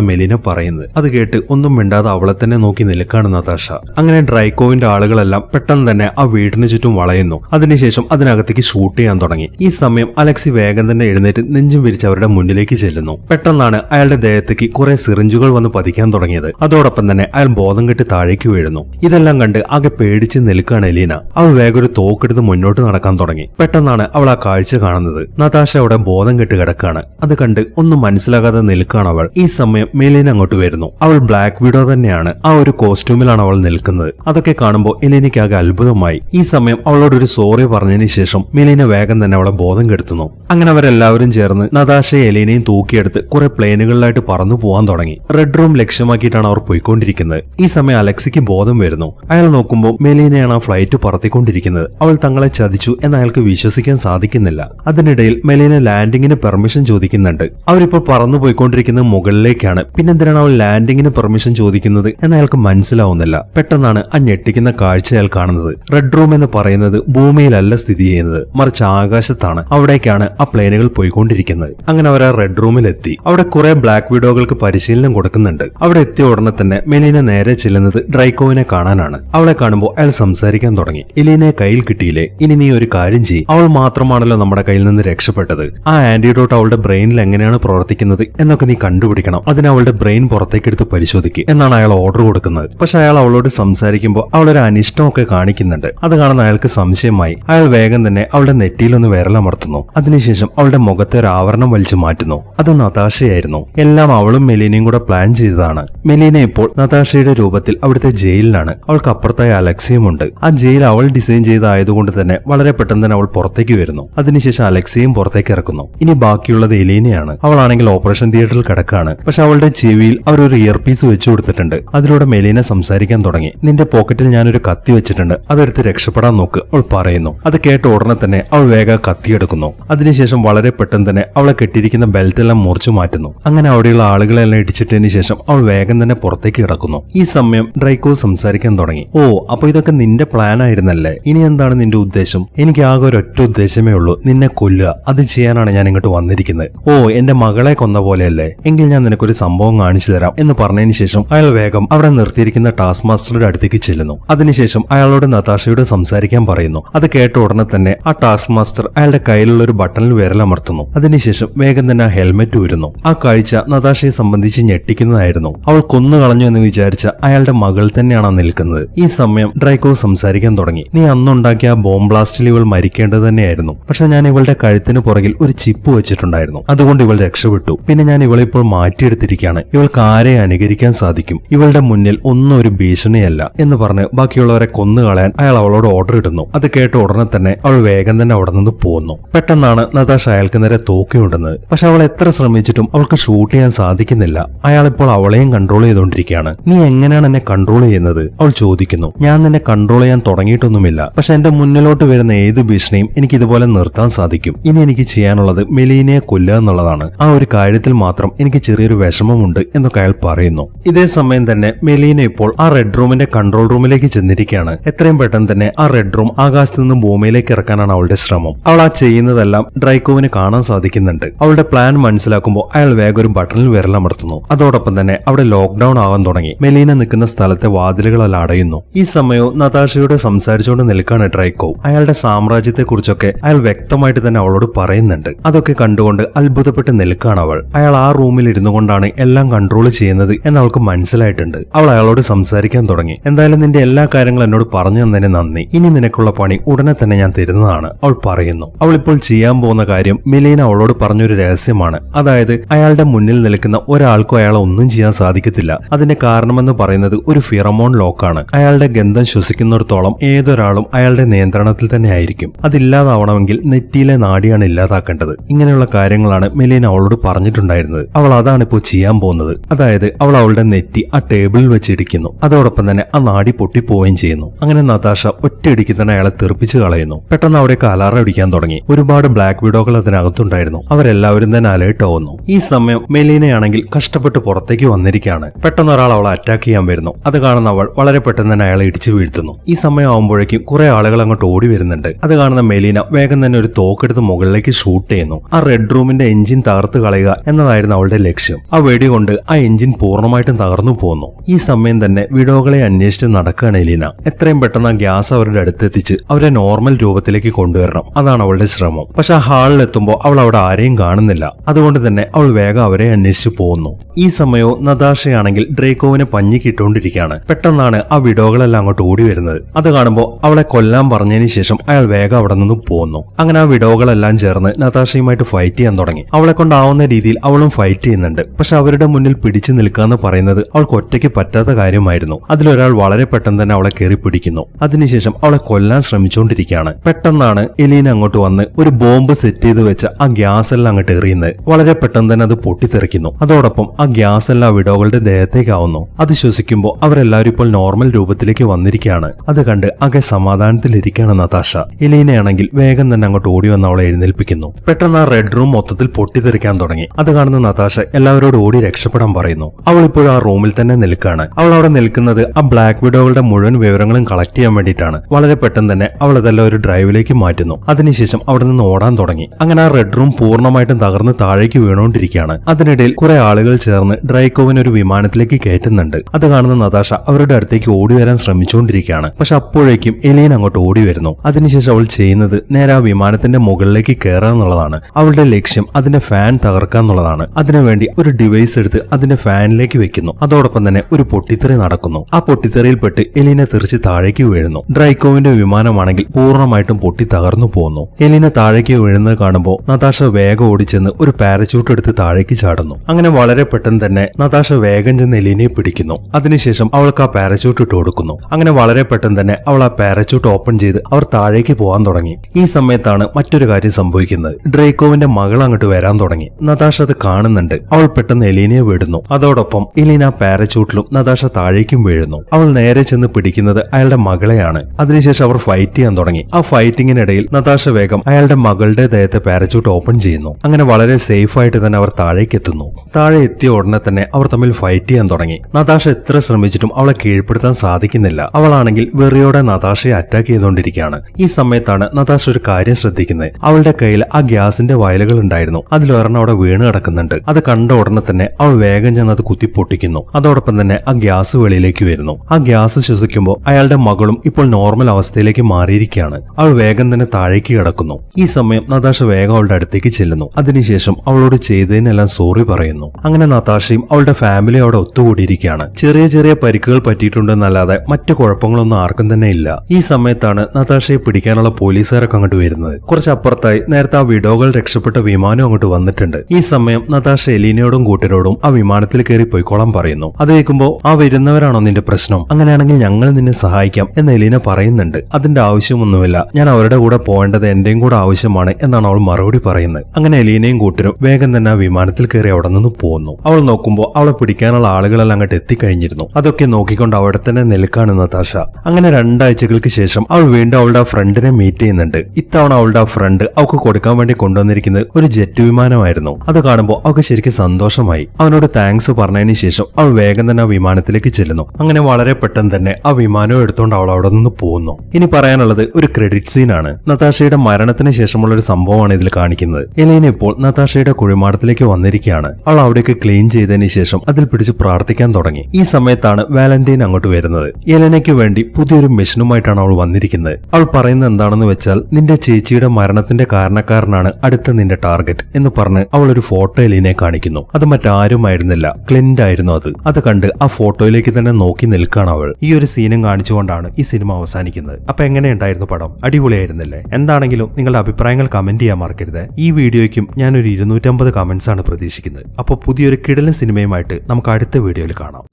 മെലിന പറയുന്നത്. അത് കേട്ട് ഒന്നും മിണ്ടാതെ അവളെ തന്നെ നോക്കി നിൽക്കാണ് നതാഷ. അങ്ങനെ ഡ്രൈക്കോവിന്റെ ആളുകളെല്ലാം പെട്ടെന്ന് തന്നെ ആ വീടിന് ചുറ്റും വളയുന്നു. അതിനുശേഷം അതിനകത്തേക്ക് ഷൂട്ട് ചെയ്യാൻ തുടങ്ങി. ഈ സമയം അലക്സി വേഗം തന്നെ എഴുന്നേറ്റ് നെഞ്ചും വിരിച്ച് അവരുടെ മുന്നിലേക്ക് ചെല്ലുന്നു. പെട്ടെന്നാണ് അയാളുടെ ദേഹത്തേക്ക് കുറെ സിറിഞ്ചുകൾ വന്ന് പതിക്കാൻ തുടങ്ങിയത്. അതോടൊപ്പം തന്നെ അയാൾ ബോധം കെട്ടി താഴേക്ക് വീഴുന്നു. ഇതെല്ലാം കണ്ട് ആകെ പേടിച്ച് നിൽക്കുകയാണ് എലീന. അവൾ വേഗം ഒരു തോക്കെടുത്ത് മുന്നോട്ട് നടക്കാൻ തുടങ്ങി. പെട്ടെന്നാണ് അവൾ ആ കാഴ്ച കാണുന്നത്. നതാഷ അവിടെ ബോധം കെട്ട് കിടക്കാണ് അത് കണ്ട് ഒന്നും മനസ്സിലാകാതെ നിൽക്കുകയാണ് അവൾ. ഈ സമയം മെലീന അങ്ങോട്ട് വരുന്നു. അവൾ ബ്ലാക്ക് വിഡോ തന്നെയാണ്. ആ ഒരു കോസ്റ്റ്യൂമിലാണ് അവൾ നിൽക്കുന്നത്. അതൊക്കെ കാണുമ്പോൾ എലീനയ്ക്ക് ആകെ അത്ഭുതമായി. ഈ സമയം അവളോട് ഒരു സോറി പറഞ്ഞതിന് ശേഷം മെലീന വേഗം തന്നെ അവളെ ബോധം കെടുത്തുന്നു. അങ്ങനെ അവരെല്ലാവരും ചേർന്ന് നദാശയെ എലീനയും തൂക്കിയെടുത്ത് കുറെ പ്ലെയിനുകളിലായിട്ട് പറന്നു പോകാൻ തുടങ്ങി. റെഡ് റൂം ലക്ഷ്യമാക്കിയിട്ടാണ് അവർ പോയിക്കൊണ്ടിരിക്കുന്നത്. ഈ സമയം അലക്സിക്ക് ബോധം വരുന്നു. അയാൾ നോക്കുമ്പോൾ മെലീനയാണ് ആ ഫ്ലൈറ്റ് പറത്തിക്കൊണ്ടിരിക്കുന്നത്. അവൾ തങ്ങളെ ചതിച്ചു എന്ന് അയാൾക്ക് വിശ്വസിക്കാൻ സാധിക്കുന്നില്ല. അതിനിടയിൽ മെലീന ലാൻഡിങ്ങിന് പെർമിഷൻ ചോദിക്കുന്നുണ്ട് അവരിപ്പോൾ പറന്നു പോയിക്കൊണ്ടിരിക്കുന്നത് മുകളിലേക്കാണ്. പിന്നെന്തിനാണ് അവൾ ലാൻഡിങ്ങിന് പെർമിഷൻ ചോദിക്കുന്നത് എന്ന് അയാൾക്ക് മനസ്സിലാവുന്നില്ല. പെട്ടെന്നാണ് ആ ഞെട്ടിക്കുന്ന കാഴ്ച അയാൾ കാണുന്നത്. റെഡ് റൂം എന്ന് പറയുന്നത് ഭൂമിയിലല്ല സ്ഥിതി ചെയ്യുന്നത്. മറിച്ച് ആകാശത്താണ്. അവിടേക്കാണ് ആ പ്ലെയിനുകൾ പോയിക്കൊണ്ടിരിക്കുന്നത്. അങ്ങനെ അവർ ആ റെഡ് റൂമിൽ എത്തി അവിടെ കുറെ ബ്ലാക്ക് വിഡോകൾക്ക് പരിശീലനം കൊടുക്കുന്നുണ്ട്. അവിടെ എത്തിയ ഉടനെ തന്നെ മെലീന നേരെ ചെല്ലുന്നത് ഡ്രൈക്കോവിനെ കാണാനാണ്. അവളെ കാണുമ്പോൾ അയാൾ സംസാരിക്കാൻ തുടങ്ങി. എലീനെ കയ്യിൽ കിട്ടിയില്ലേ? ഇനി നീ ഒരു കാര്യം ചെയ്യും. അവൾ മാത്രമാണല്ലോ നമ്മുടെ കയ്യിൽ നിന്ന് രക്ഷപ്പെട്ടത്. ആ ആന്റിഡോട്ട് അവളുടെ ബ്രെയിനിൽ എങ്ങനെയാണ് പ്രവർത്തിക്കുന്നത് എന്നൊക്കെ നീ കണ്ടുപിടിക്കണം. അതിന് അവളുടെ ബ്രെയിൻ പുറത്തേക്ക് എടുത്ത് പരിശോധിക്കുക എന്നാണ് അയാൾ ഓർഡർ കൊടുക്കുന്നത്. പക്ഷെ അയാൾ അവളോട് സംസാരിക്കുമ്പോൾ അവളൊരു അനിഷ്ടമൊക്കെ കാണിക്കുന്നുണ്ട്. അത് കാണുന്ന അയാൾക്ക് സംശയമായി. അയാൾ വേഗം തന്നെ അവളുടെ നെറ്റിയിലൊന്ന് വിരലമർത്തുന്നു. അതിനുശേഷം അവളുടെ മുഖത്തെ ഒരു ആവരണം വലിച്ചു മാറ്റുന്നു. അത് നതാശയായിരുന്നു എല്ലാം അവളും മെലീനയും കൂടെ പ്ലാൻ ചെയ്തതാണ്. മെലീന ഇപ്പോൾ നതാശയുടെ രൂപത്തിൽ അവിടുത്തെ ജയിലിലാണ്. അവൾക്ക് അപ്പുറത്തായ അലക്സിയുമുണ്ട് ആ ജയിൽ അവൾ ഡിസൈൻ ചെയ്തതായതുകൊണ്ട് തന്നെ വളരെ പെട്ടെന്ന് തന്നെ അവൾ പുറത്തേക്ക് വരുന്നു. അതിനുശേഷം അലക്സിയും പുറത്തേക്ക് ഇറക്കുന്നു. ഇനി ബാക്കിയുള്ളത് എലീനയാണ് അവളാണെങ്കിൽ ഓപ്പറേഷൻ തിയേറ്ററിൽ കിടക്കാണ്. പക്ഷെ അവളുടെ ചെവിയിൽ അവർ ഒരു ഇയർ പീസ് വെച്ചു കൊടുത്തിട്ടുണ്ട്. അതിലൂടെ മെലീന സംസാരിക്കാൻ തുടങ്ങി. നിന്റെ പോക്കറ്റിൽ ഞാനൊരു കത്തി വെച്ചിട്ടുണ്ട്. അതെടുത്ത് രക്ഷപ്പെടാൻ നോക്ക് അവൾ പറയുന്നു. അത് കേട്ട ഉടനെ തന്നെ അവൾ വേഗം കത്തിയെടുക്കുന്നു. അതിനുശേഷം വളരെ പെട്ടെന്ന് തന്നെ അവളെ കെട്ടിയിരിക്കുന്ന ബെൽറ്റ് എല്ലാം മുറിച്ചു മാറ്റുന്നു. അങ്ങനെ അവിടെയുള്ള ആളുകളെല്ലാം ഇടിച്ചിട്ടതിന് ശേഷം അവൾ വേഗം തന്നെ പുറത്തേക്ക് കിടക്കുന്നു. ഈ സമയം ഡ്രൈക്കോ സംസാരിക്കാൻ തുടങ്ങി. ഓ അപ്പൊ ഇതൊക്കെ നിന്റെ പ്ലാൻ ആയിരുന്നല്ലേ? ഇനി എന്താണ് നിന്റെ ഉദ്ദേശം? എനിക്ക് ആകെ ഒരൊറ്റ ഉദ്ദേശമേ ഉള്ളൂ. നിന്നെ കൊല്ലുക. അത് ചെയ്യാനാണ് ഞാൻ ഇങ്ങോട്ട് വന്നിരിക്കുന്നത്. ഓ എന്റെ മകളെ കൊന്ന പോലെയല്ലേ? എങ്കിൽ ഞാൻ നിനക്കൊരു സംഭവം കാണിച്ചു തരാം എന്ന് പറഞ്ഞതിന് ശേഷം അയാൾ വേഗം അവിടെ നിർത്തിയിരിക്കുന്ന ടാസ്ക് മാസ്റ്ററുടെ അടുത്തേക്ക് ചെല്ലുന്നു. അതിനുശേഷം അയാളോട് നതാഷയോട് സംസാരിക്കാൻ പറയുന്നു. അത് കേട്ട ഉടനെ തന്നെ ആ ടാസ്ക് മാസ്റ്റർ അയാളുടെ കയ്യിലുള്ള ഒരു ബട്ടണിൽ വിരലമർത്തുന്നു. അതിനുശേഷം വേഗം തന്നെ ആ ഹെൽമെറ്റ് ഊരുന്നു. ആ കാഴ്ച നതാഷയെ സംബന്ധിച്ച് ഞെട്ടിക്കുന്നതായിരുന്നു. അവൾ കൊന്നു കളഞ്ഞു എന്ന് വിചാരിച്ച അയാളുടെ മകൾ തന്നെയാണ് നിൽക്കുന്നത്. ഈ സമയം ഡ്രൈക്കോ സംസാരിക്കാൻ തുടങ്ങി. നീ അന്നുണ്ടാക്കിയ ആ ബോംബ് ബ്ലാസ്റ്റിൽ ഇവൾ മരിക്കേണ്ടത് തന്നെയായിരുന്നു. പക്ഷെ ഞാൻ ഇവളുടെ കഴുത്തിന് പുറകിൽ ഒരു ചിപ്പ് വെച്ചിട്ടുണ്ടായിരുന്നു. അതുകൊണ്ട് ഇവൾ രക്ഷപ്പെട്ടു. പിന്നെ ഞാൻ ഇവളെ ഇപ്പോൾ മാറ്റിയെടുത്തിരിക്കുകയാണ്. ഇവൾക്ക് ആരെ അനുകരിക്കാൻ സാധിക്കും. ഇവളുടെ മുന്നിൽ ഒന്നും ഒരു ഭീഷണിയല്ല എന്ന് പറഞ്ഞ് ബാക്കിയുള്ളവരെ കൊന്നു കളയാൻ അയാൾ അവളോട് ഓർഡർ ഇടുന്നു. അത് കേട്ട ഉടനെ തന്നെ അവൾ വേഗം തന്നെ അവിടെ നിന്ന് പോകുന്നു പെട്ടെന്നാണ് നതാഷ അയാൾക്ക് നേരെ തോക്കിയുണ്ടെന്നത് പക്ഷെ അവൾ എത്ര ശ്രമിച്ചിട്ടും അവൾക്ക് ഷൂട്ട് ചെയ്യാൻ സാധിക്കുന്നില്ല. അയാൾ ഇപ്പോൾ അവളെയും കൺട്രോൾ ചെയ്തുകൊണ്ടിരിക്കുകയാണ്. നീ എങ്ങനെയാണ് എന്നെ കൺട്രോൾ ചെയ്യുന്നത്? അവൾ ചോദിക്കുന്നു. ഞാൻ നിന്നെ കൺട്രോൾ ചെയ്യാൻ തുടങ്ങിയിട്ടൊന്നുമില്ല. പക്ഷെ എന്റെ മുന്നിലോട്ട് വരുന്ന ഏത് ഭീഷണിയും എനിക്ക് ഇതുപോലെ നിർത്താൻ സാധിക്കും. ഇനി എനിക്ക് ചെയ്യാനുള്ളത് മെലീനയെ കൊല്ലുക എന്നുള്ളതാണ്. ആ ഒരു കാര്യത്തിൽ മാത്രം എനിക്ക് ചെറിയൊരു വിഷമമുണ്ട് എന്നൊക്കെ അയാൾ പറയുന്നു. ഇതേ സമയം തന്നെ മെലീന ഇപ്പോൾ ആ റെഡ് റൂമിന്റെ കൺട്രോൾ റൂമിലേക്ക് ചെന്നിരിക്കുകയാണ്. എത്രയും പെട്ടെന്ന് തന്നെ ആ റെഡ് റൂം ആകാശത്ത് നിന്ന് ഭൂമിയിലേക്ക് ഇറക്കാനാണ് അവളുടെ ശ്രമം. അവൾ ആ ചെയ്യുന്നതെല്ലാം ഡ്രൈക്കോവിന് കാണാൻ സാധിക്കുന്നുണ്ട്. അവളുടെ പ്ലാൻ മനസ്സിലാക്കുമ്പോൾ അയാൾ വേഗം ഒരു ബട്ടണിൽ വിരലമർത്തുന്നു അതോടൊപ്പം തന്നെ അവിടെ ലോക്ക്ഡൌൺ ആവാൻ തുടങ്ങി. മെലീന നിൽക്കുന്ന സ്ഥലത്തെ വാതിലുകളെല്ലാം അടയുന്നു. ഈ സമയവും നതാഷയോട് സംസാരിച്ചുകൊണ്ട് നിൽക്കാണ് ഡ്രൈക്കോ. അയാളുടെ സാമ്രാജ്യത്തെ കുറിച്ചൊക്കെ അയാൾ വ്യക്തമായിട്ട് തന്നെ അവളോട് പറയുന്നുണ്ട്. അതൊക്കെ കണ്ടുകൊണ്ട് അത്ഭുതപ്പെട്ട് നിൽക്കാണ് അവൾ. അയാൾ ആ റൂമിൽ ഇരുന്നു കൊണ്ടാണ് എല്ലാം കൺട്രോൾ ചെയ്യുന്നത് എന്ന് അവൾക്ക് മനസ്സിലായിട്ടുണ്ട്. അവൾ അയാളോട് സംസാരിക്കാൻ തുടങ്ങി. എന്തായാലും നിന്റെ എല്ലാ കാര്യങ്ങളും എന്നോട് പറഞ്ഞു തന്നതിന് നന്ദി. ഇനി നിനക്കുള്ള പണി ഉടനെ തന്നെ ഞാൻ തരുന്നതാണ് അവൾ പറയുന്നു. അവൾ ഇപ്പോൾ ചെയ്യാൻ പോകുന്ന കാര്യം മിലീന അവളോട് പറഞ്ഞൊരു രഹസ്യമാണ്. അതായത് അയാളുടെ മുന്നിൽ നിൽക്കുന്ന ഒരാൾക്കും അയാളെ ഒന്നും ചെയ്യാൻ സാധിക്കത്തില്ല. അതിന്റെ കാരണമെന്ന് പറയുന്നത് ഒരു ഫിറമോൺ ലോക്കാണ്. അയാളുടെ ഗന്ധം ശ്വസിക്കുന്നിടത്തോളം ഏതൊരാളും അയാളുടെ നിയന്ത്രണത്തിൽ തന്നെ ആയിരിക്കും. അതില്ലാതാവണമെങ്കിൽ നെറ്റിയിലെ നാടിയാണ് ഇല്ലാതാക്കേണ്ടത്. ഇങ്ങനെയുള്ള കാര്യങ്ങളാണ് മെലീന അവളോട് പറഞ്ഞിട്ടുണ്ടായിരുന്നത്. അവൾ അതാണ് ഇപ്പോൾ ചെയ്യാൻ പോകുന്നത്. അതായത് അവൾ അവളുടെ നെറ്റി ആ ടേബിളിൽ വെച്ചിടിക്കുന്നു അതോടൊപ്പം തന്നെ ആ നാടി പൊട്ടിപ്പോവുകയും ചെയ്യുന്നു. അങ്ങനെ നതാഷ ഒറ്റയടിക്ക് തന്നെ അയാളെ തെറിപ്പിച്ച് കളയുന്നു. പെട്ടെന്ന് അവിടെ കലാറ അടിക്കാൻ തുടങ്ങി. ഒരുപാട് ബ്ലാക്ക് വിഡോകൾ അതിനകത്തുണ്ടായിരുന്നു. അവരെല്ലാവരും തന്നെ അലേർട്ട് ആവുന്നു. ഈ സമയം മെലീനയാണെങ്കിൽ കഷ്ടപ്പെട്ട് പുറത്തേക്ക് വന്നിരിക്കുകയാണ്. പെട്ടെന്ന് ഒരാൾ അവളെ അറ്റാക്ക് ചെയ്യാൻ വരുന്നു. അത് കാണുന്ന അവൾ വളരെ പെട്ടെന്ന് തന്നെ അയാളെ ഇടിച്ചു വീഴ്ത്തുന്നു. ഈ സമയം ആവുമ്പോഴേക്കും കുറെ ആളുകൾ അങ്ങോട്ട് ഓടി വരുന്നുണ്ട്. അത് കാണുന്ന മെലീന വേഗം തന്നെ ഒരു തോക്കെടുത്ത് മുകളിലേക്ക് ഷൂട്ട് ചെയ്യുന്നു. ആ റെഡ് റൂമിന്റെ എഞ്ചിൻ തകർത്ത് കളയുക എന്നതായിരുന്നു അവളുടെ ലക്ഷ്യം. ആ വെടി കൊണ്ട് ആ എഞ്ചിൻ പൂർണമായിട്ടും തകർന്നു പോന്നു. ഈ സമയം തന്നെ വിഡോകളെ അന്വേഷിച്ച് നടക്കുകയാണ് എലീന. എത്രയും പെട്ടെന്ന് ആ ഗ്യാസ് അവരുടെ അടുത്തെത്തിച്ച് അവരെ നോർമൽ രൂപത്തിലേക്ക് കൊണ്ടുവരണം. അതാണ് അവളുടെ ശ്രമം. പക്ഷെ ആ ഹാളിൽ എത്തുമ്പോൾ അവൾ അവിടെ ആരെയും കാണുന്നില്ല. അതുകൊണ്ട് തന്നെ അവൾ വേഗം അവരെ അന്വേഷിച്ചു പോകുന്നു ഈ സമയവും നതാഷയാണെങ്കിൽ ഡ്രേക്കോവിനെ പഞ്ഞി കിട്ടുകൊണ്ടിരിക്കുകയാണ്. പെട്ടെന്നാണ് ആ വിഡോകളെല്ലാം അങ്ങോട്ട് ഓടി വരുന്നത്. അത് കാണുമ്പോൾ അവളെ കൊല്ലാൻ പറഞ്ഞതിന് ശേഷം അയാൾ വേഗം അവിടെ നിന്ന് പോകുന്നു അങ്ങനെ ആ വിഡോകളെല്ലാം ചേർന്ന് നതാഷയുമായിട്ട് ഫൈറ്റ് ചെയ്യാൻ തുടങ്ങി. അവളെ കൊണ്ടാവുന്ന രീതിയിൽ അവളും ഫൈറ്റ് ചെയ്യുന്നുണ്ട്. പക്ഷെ അവരുടെ മുന്നിൽ പിടിച്ചു നിൽക്കുക എന്ന് പറയുന്നത് അവൾക്ക് ഒറ്റയ്ക്ക് പറ്റാത്ത കാര്യമായിരുന്നു. അതിലൊരാൾ വളരെ പെട്ടെന്ന് തന്നെ അവളെ കയറി പിടിക്കുന്നു. അതിനുശേഷം അവളെ കൊല്ലാൻ ശ്രമിച്ചുകൊണ്ടിരിക്കുകയാണ്. പെട്ടെന്നാണ് എലീന അങ്ങോട്ട് വന്ന് ഒരു ബോംബ് സെറ്റ് ചെയ്ത് വെച്ച ആ ഗ്യാസ് എല്ലാം അങ്ങോട്ട് എറിയുന്നത്. വളരെ പെട്ടെന്ന് തന്നെ അത് പൊട്ടിത്തെറിക്കുന്നു. അതോടൊപ്പം ആ ഗ്യാസ് എല്ലാം വിഡോകളുടെ ദേഹത്തേക്കാവുന്നു അത് ശ്വസിക്കുമ്പോൾ അവരെല്ലാവരും ഇപ്പോൾ നോർമൽ രൂപത്തിലേക്ക് വന്നിരിക്കുകയാണ്. അത് കണ്ട് ആകെ സമാധാനത്തിലിരിക്കുകയാണ് നതാഷ. എലീനയാണെങ്കിൽ വേഗം തന്നെ അങ്ങോട്ട് ഓടി വന്ന് അവളെ എഴുന്നേൽപ്പിക്കുന്നു. പെട്ടെന്ന് ആ റെഡ് റൂം മൊത്തത്തിൽ പൊട്ടിത്തെറിക്കാൻ തുടങ്ങി. അത് കാണുന്ന നതാഷ എല്ലാവരോട് ഓടി രക്ഷപ്പെടാൻ പറയുന്നു. അവൾ ഇപ്പോഴും ആ റൂമിൽ തന്നെ നിൽക്കുകയാണ്. അവൾ അവിടെ നിൽക്കുന്നത് ആ ബ്ലാക്ക് വിഡോകളുടെ മുഴുവൻ വിവരങ്ങളും കളക്ട് ചെയ്യാൻ വേണ്ടിയിട്ടാണ്. വളരെ പെട്ടെന്ന് തന്നെ അവൾ അതെല്ലാം ഒരു ഡ്രൈവിലേക്ക് മാറ്റുന്നു. അതിനുശേഷം അവിടെ നിന്ന് ഓടാൻ തുടങ്ങി. അങ്ങനെ ആ റെഡ് റൂം പൂർണമായിട്ടും തകർന്ന് താഴേക്ക് വീണുകൊണ്ടിരിക്കുകയാണ്. അതിനിടയിൽ കുറെ ആളുകൾ ചേർന്ന് ഡ്രൈക്കോവിനെ ഒരു വിമാനത്തിലേക്ക് കയറ്റുന്നുണ്ട്. അത് കാണുന്ന നതാഷ അവരുടെ അടുത്തേക്ക് ഓടി വരാൻ ശ്രമിച്ചുകൊണ്ടിരിക്കുകയാണ്. പക്ഷെ അപ്പോഴേക്കും എലീൻ അങ്ങോട്ട് ഓടി വരുന്നു. അതിനുശേഷം അവൾ ചെയ്യുന്നത് നേരെ ആ വിമാനത്തിന്റെ മുകളിലേക്ക് കയറുക എന്നുള്ളതാണ്. അവളുടെ ലക്ഷ്യം അതിന്റെ ഫാൻ തകർക്കാന്നുള്ളതാണ് അതിനുവേണ്ടി ഒരു ഡിവൈസ് എടുത്ത് അതിന്റെ ഫാനിലേക്ക് വെക്കുന്നു. അതോടൊപ്പം തന്നെ ഒരു പൊട്ടിത്തെറി നടക്കുന്നു. ആ പൊട്ടിത്തെറിയിൽപ്പെട്ട് എലിനെ തെറിച്ച് താഴേക്ക് വീഴുന്നു. ഡ്രൈക്കോവിന്റെ വിമാനമാണെങ്കിൽ പൂർണമായിട്ടും പൊട്ടി തകർന്നു പോകുന്നു എലിനെ താഴേക്ക് വീഴുന്നത് കാണുമ്പോൾ നതാഷ വേഗം ഓടിച്ചെന്ന് ഒരു പാരച്യൂട്ട് എടുത്ത് താഴേക്ക് ചാടുന്നു. അങ്ങനെ വളരെ പെട്ടെന്ന് തന്നെ നതാഷ വേഗം ചെന്ന് എലിനെ പിടിക്കുന്നു. അതിനുശേഷം അവൾക്ക് ആ പാരച്യൂട്ട് ഇട്ട് കൊടുക്കുന്നു. അങ്ങനെ വളരെ പെട്ടെന്ന് തന്നെ അവൾ ആ പാരച്യൂട്ട് ഓപ്പൺ ചെയ്ത് അവർ താഴേക്ക് പോകാൻ തുടങ്ങി. ഈ സമയത്താണ് മറ്റൊരു കാര്യം സംഭവിക്കുന്നത്. ഡ്രേക്കോവിന്റെ മകൾ അങ്ങോട്ട് വരാൻ തുടങ്ങി. നതാഷ അത് കാണുന്നുണ്ട്. അവൾ പെട്ടെന്ന് എലീനയെ വീടുന്നു. അതോടൊപ്പം എലീന പാരച്യൂട്ടിലും നതാഷ താഴേക്കും വീഴുന്നു. അവൾ നേരെ ചെന്ന് പിടിക്കുന്നത് അയാളുടെ മകളെയാണ്. അതിനുശേഷം അവർ ഫൈറ്റ് ചെയ്യാൻ തുടങ്ങി. ആ ഫൈറ്റിങ്ങിനിടയിൽ നതാഷ വേഗം അയാളുടെ മകളുടെ ദേഹത്തെ പാരച്യൂട്ട് ഓപ്പൺ ചെയ്യുന്നു. അങ്ങനെ വളരെ സേഫ് ആയിട്ട് തന്നെ അവർ താഴേക്ക് എത്തുന്നു. താഴെ എത്തിയ ഉടനെ തന്നെ അവർ തമ്മിൽ ഫൈറ്റ് ചെയ്യാൻ തുടങ്ങി. നതാഷ എത്ര ശ്രമിച്ചിട്ടും അവളെ കീഴ്പ്പെടുത്താൻ സാധിക്കുന്നില്ല. അവളാണെങ്കിൽ വെറിയോടെ നതാഷയെ അറ്റാക്ക് ചെയ്തുകൊണ്ടിരിക്കുകയാണ്. ഈ സമയത്താണ് നതാഷ ഒരു കാര്യം ശ്രദ്ധിക്കുന്നത്. അവളുടെ കയ്യിൽ ആ ഗ്യാസിന്റെ വയലുകൾ ഉണ്ടായിരുന്നു. അതിലൊരെണ്ണം അവിടെ വീണ് കിടക്കുന്നുണ്ട്. അത് കണ്ട ഉടനെ തന്നെ അവൾ വേഗം ചെന്ന് അത് കുത്തി പൊട്ടിക്കുന്നു അതോടൊപ്പം തന്നെ ആ ഗ്യാസ് വെളിയിലേക്ക് വരുന്നു. ആ ഗ്യാസ് ശ്വസിക്കുമ്പോൾ അയാളുടെ മകളും ഇപ്പോൾ നോർമൽ അവസ്ഥയിലേക്ക് മാറിയിരിക്കുകയാണ്. അവൾ വേഗം തന്നെ താഴേക്ക് കിടക്കുന്നു. ഈ സമയം നതാഷ വേഗം അവളുടെ അടുത്തേക്ക് ചെല്ലുന്നു. അതിനുശേഷം അവളോട് ചെയ്തതിനെല്ലാം സോറി പറയുന്നു. അങ്ങനെ നതാഷയും അവളുടെ ഫാമിലി അവിടെ ഒത്തുകൂടിയിരിക്കുകയാണ്. ചെറിയ ചെറിയ പരിക്കുകൾ പറ്റിയിട്ടുണ്ടെന്നല്ലാതെ മറ്റു കുഴപ്പങ്ങളൊന്നും ആർക്കും തന്നെ ഇല്ല. ഈ സമയത്താണ് നതാഷയെ പിടിക്കാനുള്ള പോലീസുകാരൊക്കെ അങ്ങോട്ട് വരുന്നത്. കുറച്ചപ്പുറത്തായി നേരത്തെ ആ വിഡോകൾ രക്ഷപ്പെട്ട വിമാനം അങ്ങോട്ട് വന്നിട്ടുണ്ട്. ഈ സമയം നതാഷ എലീനയോടും കൂട്ടരോടും ആ വിമാനത്തിൽ കയറി പോയിക്കോളാൻ പറയുന്നു. അത് കേൾക്കുമ്പോൾ ആ വരുന്നവരാണോ നിന്റെ പ്രശ്നം? അങ്ങനെയാണെങ്കിൽ ഞങ്ങൾ നിന്നെ സഹായിക്കാം എന്ന് എലീന പറയുന്നുണ്ട്. അതിന്റെ ആവശ്യമൊന്നുമില്ല. ഞാൻ അവരുടെ കൂടെ പോകേണ്ടത് എന്റെയും കൂടെ ആവശ്യമാണ് എന്നാണ് അവൾ മറുപടി പറയുന്നത്. അങ്ങനെ എലീനയും കൂട്ടരും വേഗം തന്നെ ആ വിമാനത്തിൽ കയറി അവിടെ നിന്ന് പോകുന്നു അവൾ നോക്കുമ്പോൾ അവളെ പിടിക്കാനുള്ള ആളുകളെല്ലാം അങ്ങോട്ട് എത്തിക്കഴിഞ്ഞിരുന്നു. അതൊക്കെ നോക്കിക്കൊണ്ട് അവിടെ തന്നെ നിൽക്കാണ് നതാഷ. അങ്ങനെ രണ്ടാഴ്ചകൾക്ക് ശേഷം അവൾ വീണ്ടും അവളുടെ ഫ്രണ്ടിനെ മീറ്റ് ചെയ്യുന്നുണ്ട്. ഇത്തവണ അവളുടെ ഫ്രണ്ട് അവൾക്ക് കൊടുക്കാൻ വേണ്ടി കൊണ്ടുവന്നിരിക്കുന്നത് ഒരു ജെറ്റ് വിമാനമായിരുന്നു അത് കാണുമ്പോൾ അവൾക്ക് ശരിക്കും സന്തോഷമായി. അവനോട് താങ്ക്സ് പറഞ്ഞതിന് ശേഷം അവൾ വേഗം തന്നെ ആ വിമാനത്തിലേക്ക് ചെല്ലുന്നു. അങ്ങനെ വളരെ പെട്ടെന്ന് തന്നെ ആ വിമാനം എടുത്തുകൊണ്ട് അവൾ അവിടെ നിന്ന് പോകുന്നു ഇനി പറയാനുള്ളത് ഒരു ക്രെഡിറ്റ് സീനാണ് നതാഷയുടെ മരണത്തിന് ശേഷമുള്ള ഒരു സംഭവമാണ് ഇതിൽ കാണിക്കുന്നത്. എലീന ഇപ്പോൾ നതാഷയുടെ കുഴിമാടത്തിലേക്ക് വന്നിരിക്കുകയാണ്. അവൾ അവിടേക്ക് ക്ലീൻ ചെയ്തതിന് ശേഷം അതിൽ പിടിച്ച് പ്രാർത്ഥിക്കാൻ തുടങ്ങി. ഈ സമയത്താണ് വാലന്റൈൻ അങ്ങോട്ട് വരുന്നത്. എലനയ്ക്ക് വേണ്ടി പുതിയൊരു മെഷീനുമായിട്ടാണ് അവൾ വന്നിരിക്കുന്നത്. അവൾ പറയുന്നത് എന്താണെന്ന് വെച്ചാൽ നിന്റെ ചേച്ചിയുടെ മരണത്തിന്റെ കാരണക്കാരനാണ് അടുത്ത നിന്റെ ടാർഗറ്റ് എന്ന് പറഞ്ഞ് അവൾ ഒരു ഫോട്ടോ എലീനെ കാണിക്കുന്നു. അത് മറ്റാരുമായിരുന്നില്ല. ക്ലിന്റ് ആയിരുന്നു അത്. അത് കണ്ട് ആ ഫോട്ടോയിലേക്ക് തന്നെ നോക്കി നിൽക്കുകയാണ് അവൾ. ഈ ഒരു സീനും കാണിച്ചുകൊണ്ടാണ് ഈ സിനിമ അവസാനിക്കുന്നത്. അപ്പൊ എങ്ങനെയുണ്ടായിരുന്നു പടം? അടിപൊളിയായിരുന്നില്ലേ? എന്താണെങ്കിലും നിങ്ങളുടെ അഭിപ്രായങ്ങൾ കമന്റ് ചെയ്യാൻ മറക്കരുത്. ഈ വീഡിയോയ്ക്കും ഞാനൊരു ഇരുന്നൂറ്റമ്പത് കമന്റ്സ് ആണ് പ്രതീക്ഷിക്കുന്നത്. അപ്പോൾ പുതിയൊരു കിടലൻ സിനിമയുമായിട്ട് നമുക്ക് അടുത്ത വീഡിയോയിൽ കാണാം.